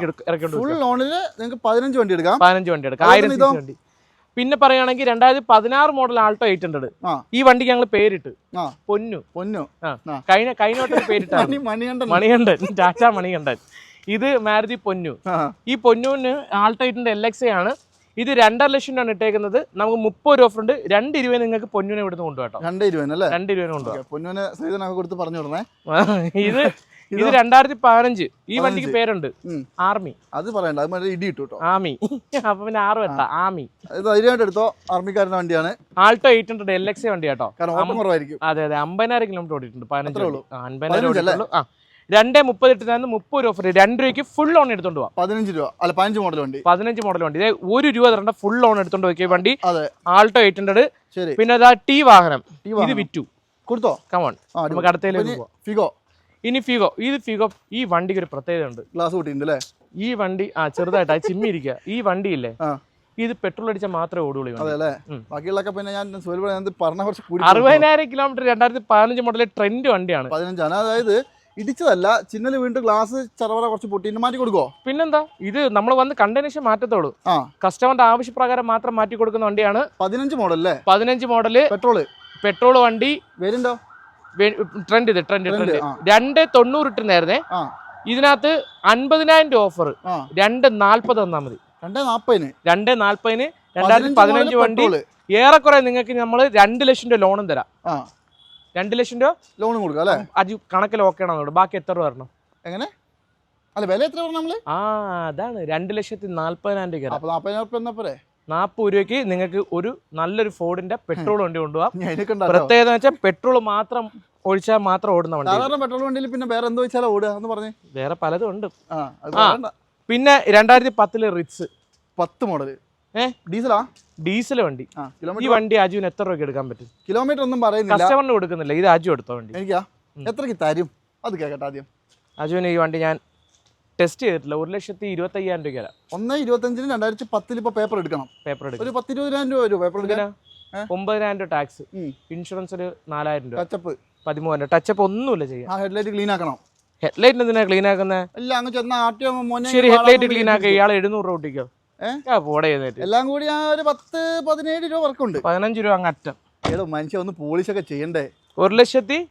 ഫുൾ ലോണിൽ നിങ്ങൾക്ക് പതിനഞ്ച് വണ്ടി എടുക്കാം. പതിനഞ്ച് വണ്ടി എടുക്കാം. അതുപോലെ ആയിരം സി ഇതോ? വണ്ടി. പിന്നെ പറയുകയാണെങ്കിൽ രണ്ടായിരത്തി പതിനാറ് മോഡൽ ആൾട്ടോ എയ്റ്റ് ഹൺഡ്രഡ് ഈ വണ്ടിക്ക് ഞങ്ങൾ പേരിട്ട്. പൊന്നു. പൊന്നു. കഴിഞ്ഞ കഴിഞ്ഞ വട്ടം *laughs* പേരിട്ടാണ്. മണി മണികണ്ഠൻ. മണികണ്ഠൻ. ടാറ്റ മണികണ്ഠൻ. ഇത് മാരുതി പൊന്നു. ഈ പൊന്നുവിന് ആൾട്ടൈറ്റിന്റെ എൽ എക്സ് ആണ്. ഇത് രണ്ടര ലക്ഷം രൂപയാണ് ഇട്ടേക്കുന്നത്. നമുക്ക് മുപ്പത് രൂപ ഓഫർ ഉണ്ട്. രണ്ട് ഇരുപത് നിങ്ങൾക്ക് പൊന്നുവിനെ ഇവിടുന്ന് കൊണ്ടുപോട്ടോ രണ്ട് ഇരുപതിനല്ലേ രണ്ട് ഇരുപതിന് കൊണ്ടുപോകാം. ഓക്കെ പൊന്നുവിനെ ശ്രീധനൊക്കെ കൊടുത്ത് പറഞ്ഞു വിടണേ. *laughs* ഇത് *laughs* ഇത്? രണ്ടായിരത്തി പതിനഞ്ച്. ഈ വണ്ടിക്ക് പേരുണ്ട്. ആർമി. അത് പറയണ്ട അത് ഇടി ഇട്ടു കേട്ടോ. ആമി *laughs* അപ്പൊ പിന്നെ ആറ് വേണ്ട ആമി ധൈര്യമായിട്ട് എടുത്തോ. ആർമിക്കാരുടെ വണ്ടിയാണ്. Alto eight hundred L X ഓട്ടം കുറവായിരിക്കും. അതെ അതെ. അമ്പതിനായിരം കിലോമീറ്റർ ഓടിയിട്ടുണ്ട്. പതിനഞ്ച് അമ്പതിനായിരം വണ്ടി. ഓടിയിട്ടുള്ളൂ. ആ. രണ്ടേ മുപ്പത് ഇട്ടിരുന്ന മുപ്പത് രൂപ ഓഫർ രണ്ട് രൂപയ്ക്ക് ഫുൾ ലോൺ എടുത്തോണ്ട് പോവാം. പതിനഞ്ച് രൂപ. അല്ല പതിനഞ്ച് മോഡൽ വണ്ടി. പതിനഞ്ച് മോഡൽ വണ്ടി. ഇതേ ഒരു രൂപ തരണ്ട ഫുൾ ലോൺ എടുത്തോണ്ട് പോയി വണ്ടി. ആൾട്ടോ എയ്റ്റ് ഹൺഡ്രഡ് ശരി. പിന്നെ അതാ ടി വാഹനം. ഇത്. വിറ്റു. കൊടുത്തോ? കമോൺ നമുക്ക് അടുത്തേക്ക് ഫിഗോ ഇനി ഫിഗോ ഇത് ഫിഗോ ഈ വണ്ടിക്ക് ഒരു പ്രത്യേകത ഉണ്ട്. ഗ്ലാസ് കൂട്ടിയിട്ടുണ്ട് അല്ലേ? ഈ വണ്ടി ആ ചെറുതായിട്ട് ആ ചിമ്മി ഇരിക്കുക. ഈ വണ്ടിയില്ലേ ആ. ഇത് പെട്രോൾ അടിച്ചാൽ മാത്രമേ ഓടുകയുള്ളൂ വണ്ടി. ബാക്കിയുള്ളൊക്കെ പിന്നെ ഞാൻ പറഞ്ഞ കുറച്ച് അറുപതിനായിരം കിലോമീറ്റർ രണ്ടായിരത്തി പതിനഞ്ച് മോഡൽ ട്രെൻഡ് വണ്ടിയാണ്. പതിനഞ്ചാണ്. അതായത് ഇടിച്ചതല്ല ചിന്നൽ വീണ്ടും ഗ്ലാസ് ചറവറ കുറച്ച് പൊട്ടിയിട്ട് മാറ്റി കൊടുക്കോ പിന്നെന്താ? ഇത് നമ്മൾ വന്ന് കണ്ടതിന് ശേഷം മാറ്റത്തോളൂ. ആ. കസ്റ്റമറിന്റെ ആവശ്യപ്രകാരം മാത്രം മാറ്റി കൊടുക്കുന്ന വണ്ടിയാണ് പതിനഞ്ച് മോഡൽ അല്ലേ പതിനഞ്ച് മോഡൽ പെട്രോൾ പെട്രോൾ വണ്ടി. വരുന്നുണ്ടോ ട്രെൻഡ് ഇത് ട്രെൻഡ് ട്രെൻഡ്. രണ്ട് തൊണ്ണൂറ് ഇട്ടുന്നായിരുന്നേ ആ. ഇതിനകത്ത് അൻപതിനായിരം രൂപ ഓഫർ രണ്ട് നാൽപ്പത് തന്നാൽ മതി. രണ്ടേ നാപ്പതിന് രണ്ട് നാൽപ്പതിന് രണ്ടായിരത്തി പതിനഞ്ച് വണ്ടി. ഏറെക്കുറെ നിങ്ങൾക്ക് നമ്മൾ രണ്ട് ലക്ഷം രൂപ ലോണും തരാം. രണ്ട് ലക്ഷം രൂപ ലോൺ കൊടുക്കാം അല്ലേ? അത് കണക്കിൽ ഓക്കെ ആണോ ബാക്കി എത്ര രൂപ വരണം? എങ്ങനെ? അല്ല വില എത്ര പറഞ്ഞു നമ്മൾ? ആ അതാണ്. രണ്ട് ലക്ഷത്തി നാല്പതിനായിരം രൂപ അപ്പൊ ഉറുപ്പ്യ എന്നാ പോരെ? നാൽപ്പത് രൂപയ്ക്ക് നിങ്ങൾക്ക് ഒരു നല്ലൊരു ഫോർഡിന്റെ പെട്രോൾ വണ്ടി കൊണ്ടുപോകാം പ്രത്യേകത വെച്ചാൽ പെട്രോൾ മാത്രം ഒഴിച്ചാൽ മാത്രം ഓടുന്ന വണ്ടി. സാധാരണ പെട്രോൾ വണ്ടിയിൽ പിന്നെ വേറെ എന്തോ വെച്ചാലോ ഓടുക എന്ന് പറഞ്ഞു. വേറെ പലതും ഉണ്ട്. പിന്നെ രണ്ടായിരത്തി പത്തിൽ റിറ്റ്സ് പത്ത് മോഡൽ ഏ? ഡീസലാ ഡീസൽ വണ്ടി. ഈ വണ്ടി അജുവിന് എത്ര രൂപയ്ക്ക് എടുക്കാൻ പറ്റും? കിലോമീറ്റർ ഒന്നും പറയുന്നില്ല. കസ്റ്റമറിന് കൊടുക്കുന്നില്ല ഇത് അജു എടുത്ത വണ്ടി. എനിക്കാ? എത്രക്ക് തരും? അത് കേക്കട്ടെ ആദ്യം. അജുവിന് ഈ വണ്ടി ഞാൻ ടെസ്റ്റ് ചെയ്തിട്ടില്ല. ഒരു ലക്ഷത്തി ഇരുപത്തി അയ്യായിരം രൂപയ്ക്കല്ല ഒന്ന് ഇരുപത്തഞ്ചിന് രണ്ടായിരത്തി പത്തിൽ ഇപ്പൊ പേപ്പർ എടുക്കണം. പേപ്പർ എടുക്കും ഒരു പത്തിരുപതിനായിരം രൂപ വരും പേപ്പർ എടുക്കാൻ? ഒമ്പതിനായിരം രൂപ ടാക്സ്. ഇൻഷുറൻസ് ഒരു നാലായിരം രൂപ. ടച്ചപ്പ് പതിമൂവായിരം ടച്ചപ്പ് ഒന്നുമില്ല ചെയ്യാം ആ ഹെഡ്ലൈറ്റ് ക്ലീൻ ആക്കണം. ഹെഡ്ലൈറ്റ് എന്തിനാ ക്ലീൻ ആക്കുന്നത് ശരി ഹെഡ്ലൈറ്റ് ക്ലീൻ ആക്കുക ഇയാൾ എഴുന്നൂറ് രൂപ ഒട്ടിക്കോ? എല്ലാം കൂടി ആ ഒരു പത്ത് പതിനേഴ് രൂപ വർക്കുണ്ട്. പതിനഞ്ച് രൂപ അങ്ങ് അറ്റം. ഏതോ മനുഷ്യ ഒന്ന് പോളിഷ് ഒക്കെ ചെയ്യണ്ടേ? ഒരു ലക്ഷത്തി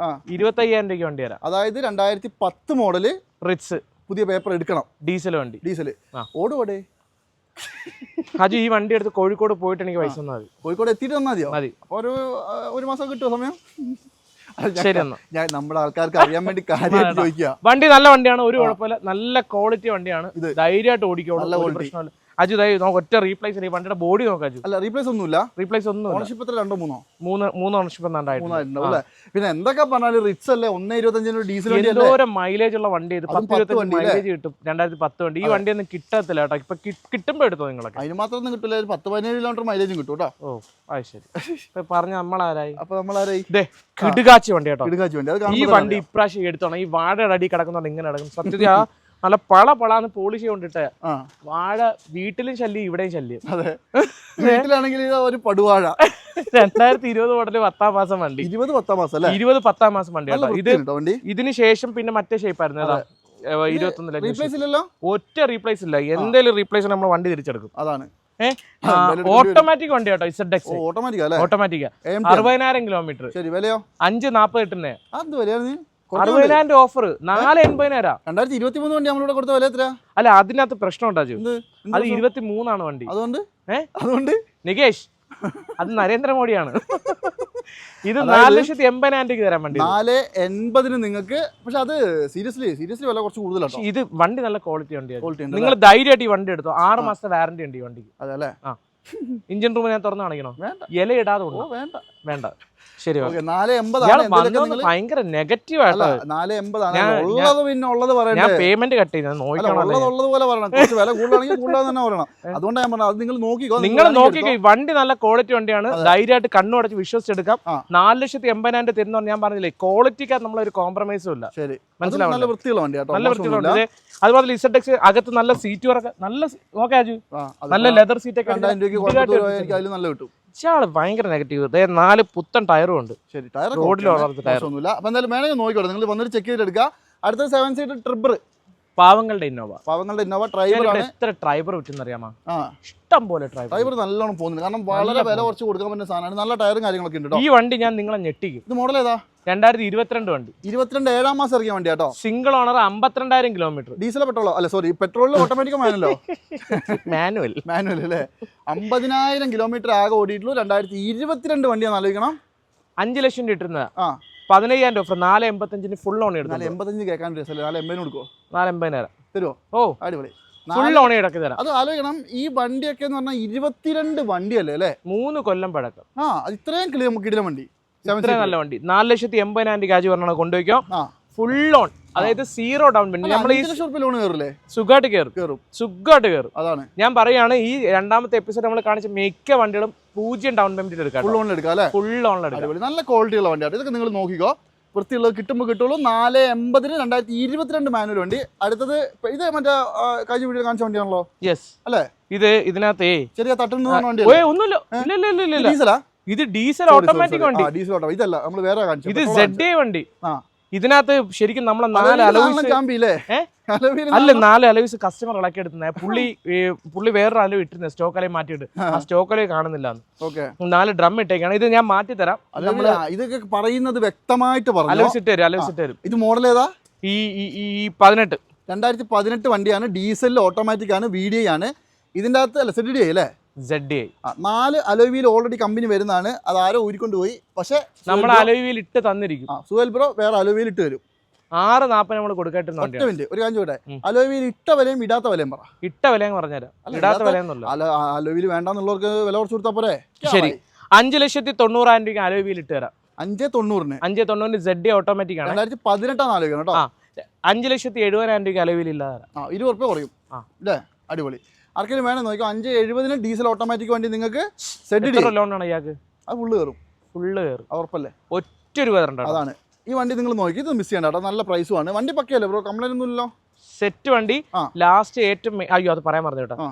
ആ. ഇരുപത്തി അയ്യായിരം രൂപയ്ക്ക് വണ്ടി തരാം. അതായത് രണ്ടായിരത്തി പത്ത് മോഡൽ റിറ്റ്സ് പുതിയ പേപ്പർ എടുക്കണം. ഡീസൽ വണ്ടി. ഡീസൽ. ഓടുപോടെ അജു ഈ വണ്ടി എടുത്ത് കോഴിക്കോട് പോയിട്ട് എനിക്ക് പൈസ തന്നാൽ മതി. കോഴിക്കോട് എത്തിയിട്ട് തന്നാൽ മതിയോ? മതി. ഒരു ഒരു മാസം കിട്ടുമോ സമയം? ശരി എന്നാ ഞാൻ നമ്മുടെ ആൾക്കാർക്ക് അറിയാൻ വേണ്ടി കാര്യമായിട്ട് ചോദിക്കുക വണ്ടി നല്ല വണ്ടിയാണ് ഒരു കുഴപ്പമില്ല. നല്ല ക്വാളിറ്റി വണ്ടിയാണ്. ധൈര്യമായിട്ട് ഓടിക്കോളൂ പ്രശ്നമില്ല അജു ദൈ നോക്ക് ഒറ്റ റീപ്ലേസ് ഈ വണ്ടിയുടെ ബോഡി നോക്കാം അല്ല റീപ്ലേസ് ഒന്നുമില്ല. റീപ്ലേസ് ഒന്നും ഓണർഷിപ്പ് എത്ര? രണ്ടോ മൂന്നോ? മൂന്ന് മൂന്ന് ഓണർഷിപ്പ് എന്താണ്ടായിരുന്നു പിന്നെ എന്തൊക്കെ പറഞ്ഞാലും റിച്ച് അല്ലേ? ഒന്ന് ഇരുപത്തഞ്ചിന് ഡീസൽ എന്തോരം മൈലേജ് ഉള്ള വണ്ടി ഇത്? പത്ത് പത്ത് ഇരുപത്തഞ്ച്? മൈലേജ് കിട്ടും. രണ്ടായിരത്തി പത്ത് വണ്ടി. ഈ വണ്ടി ഒന്നും കിട്ടത്തില്ല കേട്ടോ. ഇപ്പൊ കിട്ടുമ്പോ എടുത്തോ നിങ്ങളൊക്കെ? അതിന് മാത്രം ഒന്നും കിട്ടില്ല. പത്ത് പതിനേഴ് കിലോമീറ്റർ മൈലേജും കിട്ടും കേട്ടോ. ഓ അത് ശരി. ഇപ്പൊ പറഞ്ഞ നമ്മളാരായി? അപ്പൊ നമ്മളാരായി? കിടുകാച്ചി വണ്ടി കേട്ടോ. കിടുകാച്ചി വണ്ടി. ഈ വണ്ടി ഇപ്രാവശ്യം എടുത്തോണം ഈ വാഴയുടെ അടി കിടക്കുന്നുണ്ട് ഇങ്ങനെ കിടക്കും സത്യത്തിൽ *laughs* നല്ല പള പളാന്ന് പോളിഷ് കൊണ്ടിട്ട് വാഴ വീട്ടിലും ശല്യം ഇവിടെയും ശല്യം. അതെ. വീട്ടിലാണെങ്കിൽ ഒരു പടുവാഴ. രണ്ടായിരത്തി ഇരുപത് മോഡൽ പത്താം മാസം വണ്ടി. ഇരുപത് പത്താം മാസം അല്ലേ? ഇരുപത് പത്താം മാസം വണ്ടി ഇത് ഇതിന് ശേഷം പിന്നെ മറ്റേ ഷേപ്പ് ആയിരുന്നു. ഏതാ ഇരുപത്തൊന്നിലെ റീപ്ലേസ് ഇല്ലല്ലോ? ഒറ്റ റീപ്ലേസ് ഇല്ല. എന്തെങ്കിലും റീപ്ലേസ് നമ്മൾ വണ്ടി തിരിച്ചെടുക്കും. അതാണ്. ഓട്ടോമാറ്റിക് വണ്ടി കേട്ടോ ഇസഡ് എക്സ് ഓട്ടോമാറ്റിക്. അറുപതിനായിരം കിലോമീറ്റർ അഞ്ച് നാപ്പത് എട്ടിന് അത് വിലയാണ് നീ അറുപതിനായിരം ഓഫർ നാല് എൺപതിനായിരം. രണ്ടായിരത്തി ഇരുപത്തി മൂന്ന് വണ്ടി നമ്മളിവിടെ കൊടുത്ത വില എത്ര അല്ല അതിനകത്ത് പ്രശ്നം ഉണ്ടാച്ചു അത്? ഇരുപത്തി മൂന്നാണ് വണ്ടി. അതുകൊണ്ട്? ഏഹ് അതുകൊണ്ട്? നികേഷ് അത് നരേന്ദ്രമോദിയാണ് *laughs* ഇത് നാല് ലക്ഷത്തി എൺപതിനായിരം രൂപയ്ക്ക് തരാൻ വേണ്ടി നാല് എൺപതിന് നിങ്ങൾക്ക് പക്ഷെ അത് സീരിയസ്ലി സീരിയസ്ലി വില കുറച്ച് കൂടുതലാണ് ഇത് വണ്ടി നല്ല ക്വാളിറ്റി വണ്ടിയാണ് ക്വാളിറ്റി ഉണ്ട് നിങ്ങൾ ധൈര്യമായിട്ട് ഈ വണ്ടി എടുത്തോ. ആറ് മാസത്തെ വാറന്റി ഉണ്ട് ഈ വണ്ടിക്ക്. അതെ അല്ലേ? ഇഞ്ചിൻ റൂം ഞാൻ തുറന്ന് കാണിക്കണോ? വേണ്ട. ഇല ഇടാതെ വേണ്ട. വേണ്ട. ശരി ഓക്കെ നാല് എൺപതാണ് ഇയാൾ എന്തെങ്കിലുമൊക്കെ വന്നത് നിങ്ങൾ ഭയങ്കര നെഗറ്റീവ് അല്ല ആയിട്ടോ നാല് എൺപതാണ്. ഞാൻ- ഉള്ളത് പിന്നെ ഉള്ളത് ഞാൻ പേയ്മെന്റ് കട്ട് ഉള്ളത് ഉള്ളത് പോലെ പറയണം. കുറച്ച് വില കൂടുതലാണെങ്കിൽ തന്നെ പറയണം. ഞാൻ പറഞ്ഞത്. അത് നിങ്ങൾ നോക്കിക്കോ. നിങ്ങൾ നോക്കിക്കോ വണ്ടി നല്ല ക്വാളിറ്റി വണ്ടിയാണ്. ധൈര്യമായിട്ട് കണ്ണുടച്ച് വിശ്വസിച്ചെടുക്കാം. നാല് ലക്ഷത്തി എൺപതിനായിരം തരുന്ന ഞാൻ പറഞ്ഞില്ലേ? ക്വാളിറ്റിക്ക് നമ്മളൊരു കോംപ്രമൈസും ഇല്ല. ശരി. അതും നല്ല വൃത്തിയുള്ള വണ്ടി നല്ല അതുപോലെ ഇസഡ് എക്സ് അകത്ത് നല്ല സീറ്റ് വർക്ക് നല്ല നോക്കാജു നല്ല ലെതർ സീറ്റ് ഒക്കെ നല്ല കിട്ടും. ഇയാൾ ഭയങ്കര നെഗറ്റീവ് നാല് പുത്തൻ ടയറും ഉണ്ട്. ശരി ടയർ റോഡിൽ വളർന്ന ടയർ ഒന്നുമില്ല അപ്പൊ എന്തായാലും വേണമെങ്കിൽ നോക്കിക്കോട്ടെ. നിങ്ങൾ വന്നിട്ട് ചെക്ക് ചെയ്തെടുക്കുക. അടുത്ത സെവൻ സീറ്റ് ട്രിപ്പർ പാവങ്ങളുടെ ഇന്നോവ. പാവങ്ങളുടെ ഇന്നോവ ഡ്രൈവർ എത്ര ഡ്രൈവർ വിറ്റെന്ന് അറിയാമോ ഇഷ്ടം പോലെ ഡ്രൈവർ ഡ്രൈവർ നല്ലോണം പോകുന്നുണ്ട്. കാരണം വളരെ വില കുറച്ച് കൊടുക്കാൻ പറ്റുന്ന സാധനമാണ്. നല്ല ടയറും കാര്യങ്ങളൊക്കെ ഉണ്ട് ഈ വണ്ടി ഞാൻ നിങ്ങളെ ഞെട്ടിക്കും. ഇത് മോഡൽ ഏതാ? രണ്ടായിരത്തി ഇരുപത്തിരണ്ട് വണ്ടി. ഇരുപത്തിരണ്ട് ഏഴാം മാസം ഇറങ്ങിയ വണ്ടി കേട്ടോ സിംഗിൾ ഓണർ അമ്പത്തിരണ്ടായിരം കിലോമീറ്റർ ഡീസൽ പെട്രോളോ അല്ല സോറി പെട്രോളിൽ ഓട്ടോമാറ്റിക് മാനുവലോ മാനുവൽ മാനുവൽ അല്ലേ അമ്പതിനായിരം കിലോമീറ്റർ ആകെ ഓടിയിട്ടുള്ളൂ. രണ്ടായിരത്തി ഇരുപത്തിരണ്ട് വണ്ടിയാണ് ആലോചിക്കണം. അഞ്ച് ലക്ഷം രൂപ ഇട്ടിരുന്നത്. ആ. പതിനയ്യായിരം രൂപ ഓഫർ നാല് എൺപത്തഞ്ചിന് ഫുൾ ഓൺ എടുത്തു എൺപത്തഞ്ച് കേൾക്കാൻ നാല് എൺപതിന് നാല് എൺപതിനായിരം. തരുമോ ഓ. അടിപൊളി. ഫുൾ ഓൺ ഇടയ്ക്ക് തരാം. അത് ആലോചിക്കണം. ഈ വണ്ടിയൊക്കെ എന്ന് പറഞ്ഞാൽ ഇരുപത്തിരണ്ട് വണ്ടിയല്ലേ അല്ലേ? മൂന്ന് കൊല്ലം പഴക്കം. ആ ഇത്രയും കിളിയ കിടിലം വണ്ടി. ഇത്രയും നല്ല വണ്ടി. നാല് ലക്ഷത്തി എൺപതിനായിരം രൂപ കാജ് പറഞ്ഞാൽ കൊണ്ടുപോയിക്കോ. ഫുൾ ഓൺ അതായത് സീറോ ഡൗൺ പേയ്മെന്റ് നമ്മൾ ഈ ലോൺ കയറില്ലേ സുഖമായിട്ട് കയറും കയറും സുഖമായിട്ട് കയറും അതാണ്. ഞാൻ പറയാണ് ഈ രണ്ടാമത്തെ എപ്പിസോഡ് നമ്മൾ കാണിച്ച മിക്ക വണ്ടികളും പൂജ്യം ഡൗൺ പേയ്മെന്റ് എടുക്കാം ഫുൾ ഓണിൽ എടുക്കാം അല്ലേ? ഫുൾ ഓണിൽ എടുക്കാം. നല്ല ക്വാളിറ്റിയുള്ള വണ്ടിയാണ് ഇതൊക്കെ നിങ്ങൾ നോക്കിക്കോ. വൃത്തിയുള്ളത് കിട്ടുമ്പോൾ കിട്ടുള്ളൂ. നാല് എൺപതിന് രണ്ടായിരത്തി ഇരുപത്തിരണ്ട് മാനുവൽ വണ്ടി. അടുത്തത് ഇത് മറ്റേ കഴിഞ്ഞ വീട്ടിൽ കാണിച്ച വണ്ടിയാണല്ലോ? യെസ് അല്ലേ? ഇത് ഇതിനകത്തേ ചെറിയ തട്ടുന്ന വണ്ടി ഒന്നുമില്ല. ഡീസലാ? ഇത് ഡീസൽ ഓട്ടോമാറ്റിക് വണ്ടി. ഡീസൽ ഓട്ടോ ഇതല്ല നമ്മൾ വേറെ കാണിച്ചു. ഇത് സെഡ് വണ്ടി. ആ. ഇതിനകത്ത് ശരിക്കും നമ്മളെ നാല് അലവീസ് അല്ല നാല് അലവീസ് കസ്റ്റമർ ഇളക്കി എടുത്തുന്നത് പുള്ളി പുള്ളി വേറൊരു അലവ് ഇട്ടിരുന്നേ സ്റ്റോക്ക് അലവ് മാറ്റിയിട്ട്. ആ. സ്റ്റോക്ക് അലവ് കാണുന്നില്ല നാല് ഡ്രം ഇട്ടേക്കാണ്. ഇത് ഞാൻ മാറ്റി തരാം. ഇതൊക്കെ പറയുന്നത് വ്യക്തമായിട്ട് പറഞ്ഞു? അലവീസ് ഇട്ട് തരും അലവീസ് ഇട്ട് തരും. ഇത് മോഡൽ ഏതാ? ഈ ഈ- ഈ ഈ പതിനെട്ട്. രണ്ടായിരത്തി പതിനെട്ട് വണ്ടിയാണ് ഡീസലിൽ ഓട്ടോമാറ്റിക് ആണ് വി ഡി ആണ്. ഇതിന്റെ അകത്ത് അല്ല സെഡ് ഡി അല്ലേ? സെഡ് ഐ നാല് അലോവിയിൽ ഓൾറെഡി കമ്പനി വരുന്നതാണ്. അത് ആരോ ഊരിക്കൊണ്ട് പോയി പക്ഷേ നമ്മൾ വീൽ ഇട്ട് തന്നിരിക്കും. സുഹേൽ ബ്രോ വേറെ അലോവിയിൽ ഇട്ട് തരും. ആറ് നാൽപ്പത് നമ്മൾ കൊടുക്കാട്ടുന്ന ഒറ്റ മിനിറ്റ് ഒരു കാര്യം ചോട്ടെ അലോയ് അലോവിയിൽ ഇട്ട വിലയും ഇടാത്ത വിലയും പറ. ഇട്ട വിലയും പറഞ്ഞുതരാം. ഇടാത്ത വില വിലയൊന്നുമില്ല അല അലോവിയിൽ വേണ്ടാന്നുള്ളവർക്ക് വില കുറച്ച് കൊടുത്താൽ പോരെ? ശരി. അഞ്ച് ലക്ഷത്തി തൊണ്ണൂറായിരം രൂപയ്ക്ക് വീൽ ഇട്ട് തരാം. അഞ്ച് തൊണ്ണൂറിന്. അഞ്ച് തൊണ്ണൂറിന് സെഡ് ഓട്ടോമാറ്റിക് ആണ്. രണ്ടായിരത്തി പതിനെട്ടാണ് ആലോചിക്കണം കേട്ടോ. അഞ്ച് ലക്ഷത്തി എഴുപതിനായിരം രൂപയ്ക്ക് വീൽ ഇല്ലാതെ ആ ഇരുപത് റുപ്യ കുറയും. അല്ലേ അടിപൊളി. ആർക്കെങ്കിലും വേണം നോക്കിയോ അഞ്ച് എഴുപതിന് ഡീസൽ ഓട്ടോമാറ്റിക് വണ്ടി നിങ്ങൾക്ക് സെഡ് ലോൺ ആണ് ഇയാൾക്ക്? അത് ഫുള്ള് കയറും. ഫുള്ള് കയറും. ഉറപ്പല്ലേ? ഒറ്റ രൂപ അതാണ്. ഈ വണ്ടി നിങ്ങൾ നോക്കി ഇത് മിസ് ചെയ്യണ്ട കേട്ടോ. നല്ല പ്രൈസുമാണ് വണ്ടി പക്കയല്ലേ ബ്രോ കംപ്ലൈന്റ് ഒന്നുമില്ലല്ലോ സെറ്റ് വണ്ടി ലാസ്റ്റ് ഏറ്റവും അയ്യോ അത് പറയാൻ പറഞ്ഞു കേട്ടോ.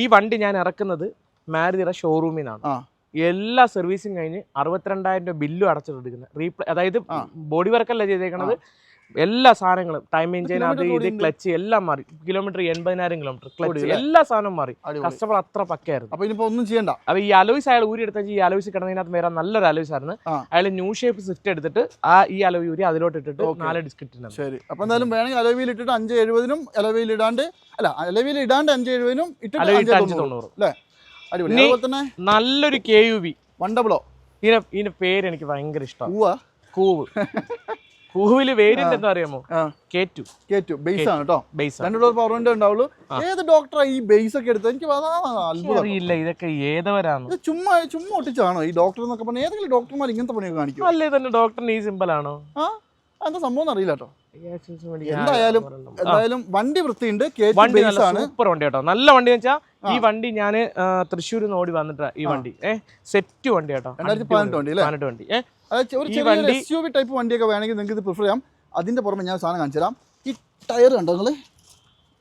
ഈ വണ്ടി ഞാൻ ഇറക്കുന്നത് മാരുതിയുടെ ഷോറൂമിൽ നിന്നാണ്. എല്ലാ സർവീസും കഴിഞ്ഞ് അറുപത്തിരണ്ടായിരം രൂപ ബില്ലും അടച്ചിട്ടെടുക്കുന്നത് റീപ്ലേ അതായത്. ബോഡി വർക്കല്ല ചെയ്തേക്കണത്? എല്ലാ സാധനങ്ങളും ടൈം എഞ്ചിൻ അത് ഇത് ക്ലച്ച് എല്ലാം മാറി. കിലോമീറ്റർ എൺപതിനായിരം കിലോമീറ്റർ ക്ലച്ച്? എല്ലാ സാധനവും മാറി. കസ്റ്റമർ അത്ര പക്കയായിരുന്നു. അപ്പൊ ഇനിയിപ്പോ ഒന്നും ചെയ്യണ്ട. അപ്പൊ ഈ അലോയ്സ് അയാൾ ഊരി എടുത്ത ഈ അലോയ്സ് കിടന്നതിനകത്ത് വേറെ നല്ലൊരു അലോയ്സ് ആയിരുന്നു. അയാൾ ന്യൂ ഷേപ്പ് സിഫ്റ്റ് എടുത്തിട്ട് ആ ഈ അലോയ് ഊരി അതിലോട്ട് ഇട്ടിട്ട്. നാല് ഡിസ്കിറ്റ് ശരി. അപ്പൊ എന്തായാലും വേണമെങ്കിൽ അലോവിയിൽ ഇട്ടിട്ട് അഞ്ച് എഴുപതിനും അലോവിയിൽ ഇടാണ്ട് അല്ല അലവിയിൽ ഇടാണ്ട് അഞ്ച് എഴുപതിനും ഇട്ടിട്ട് അഞ്ച് തൊണ്ണൂറ്. അല്ലേ? അടിപൊളി. അതുപോലെ തന്നെ നല്ലൊരു കെ യു വി വൺ ഡബിളോ ഇതിനെ ഇതിന്റെ പേര് എനിക്ക് ഭയങ്കര ഇഷ്ടമാണ് കൂവ്. *laughs* കൂവിൽ വേരിയന്റ് എന്താ അറിയാമോ? കെ ടു കേറ്റു ബേസ് ആണ് കേട്ടോ ബേസ് രണ്ട് ഡോർ പവർ വിൻഡോ ഉണ്ടാവുള്ളൂ. ഏത് ഡോക്ടറാ ഈ ബേസ് ഒക്കെ എടുത്തത്? എനിക്ക് അത്ഭുതം. അറിയില്ല ഇതൊക്കെ ഏതവരാണ് ഇത് ചുമ്മാ ചുമ്മാ ഒട്ടിച്ചാണോ ഈ ഡോക്ടർ എന്നൊക്കെ പറഞ്ഞാൽ ഏതെങ്കിലും ഡോക്ടർമാർ ഇങ്ങനത്തെ പണിയൊക്കെ കാണിക്കും അല്ലേ തന്നെ ഡോക്ടറിന് ഈ സിമ്പിൾ ആണോ? ആ? എന്താ സംഭവം അറിയില്ല കേട്ടോ എന്തായാലും എന്തായാലും വണ്ടി വൃത്തിയുണ്ട്. വണ്ടി ബേസ് നല്ല ആണ്. സൂപ്പർ വണ്ടി കേട്ടോ നല്ല വണ്ടി വെച്ചാൽ ഈ വണ്ടി ഞാൻ തൃശ്ശൂർ നിന്ന് ഓടി വന്നിട്ടാ ഈ വണ്ടി. ഏഹ് സെറ്റ് വണ്ടി കേട്ടോ രണ്ടായിരത്തി പതിനെട്ട് വണ്ടി അല്ലേ? പതിനെട്ട് വണ്ടി. ഏഹ് അതായത് ഒരു ചെറിയ വണ്ടി- എസ് യു വി ടൈപ്പ് വണ്ടിയൊക്കെ വേണമെങ്കിൽ നിങ്ങൾക്ക് ഇത് പ്രിഫർ ചെയ്യാം. അതിന്റെ പുറമെ ഞാൻ സാധനം കാണിച്ചു തരാം ഈ ടയർ കണ്ടോ നിങ്ങൾ?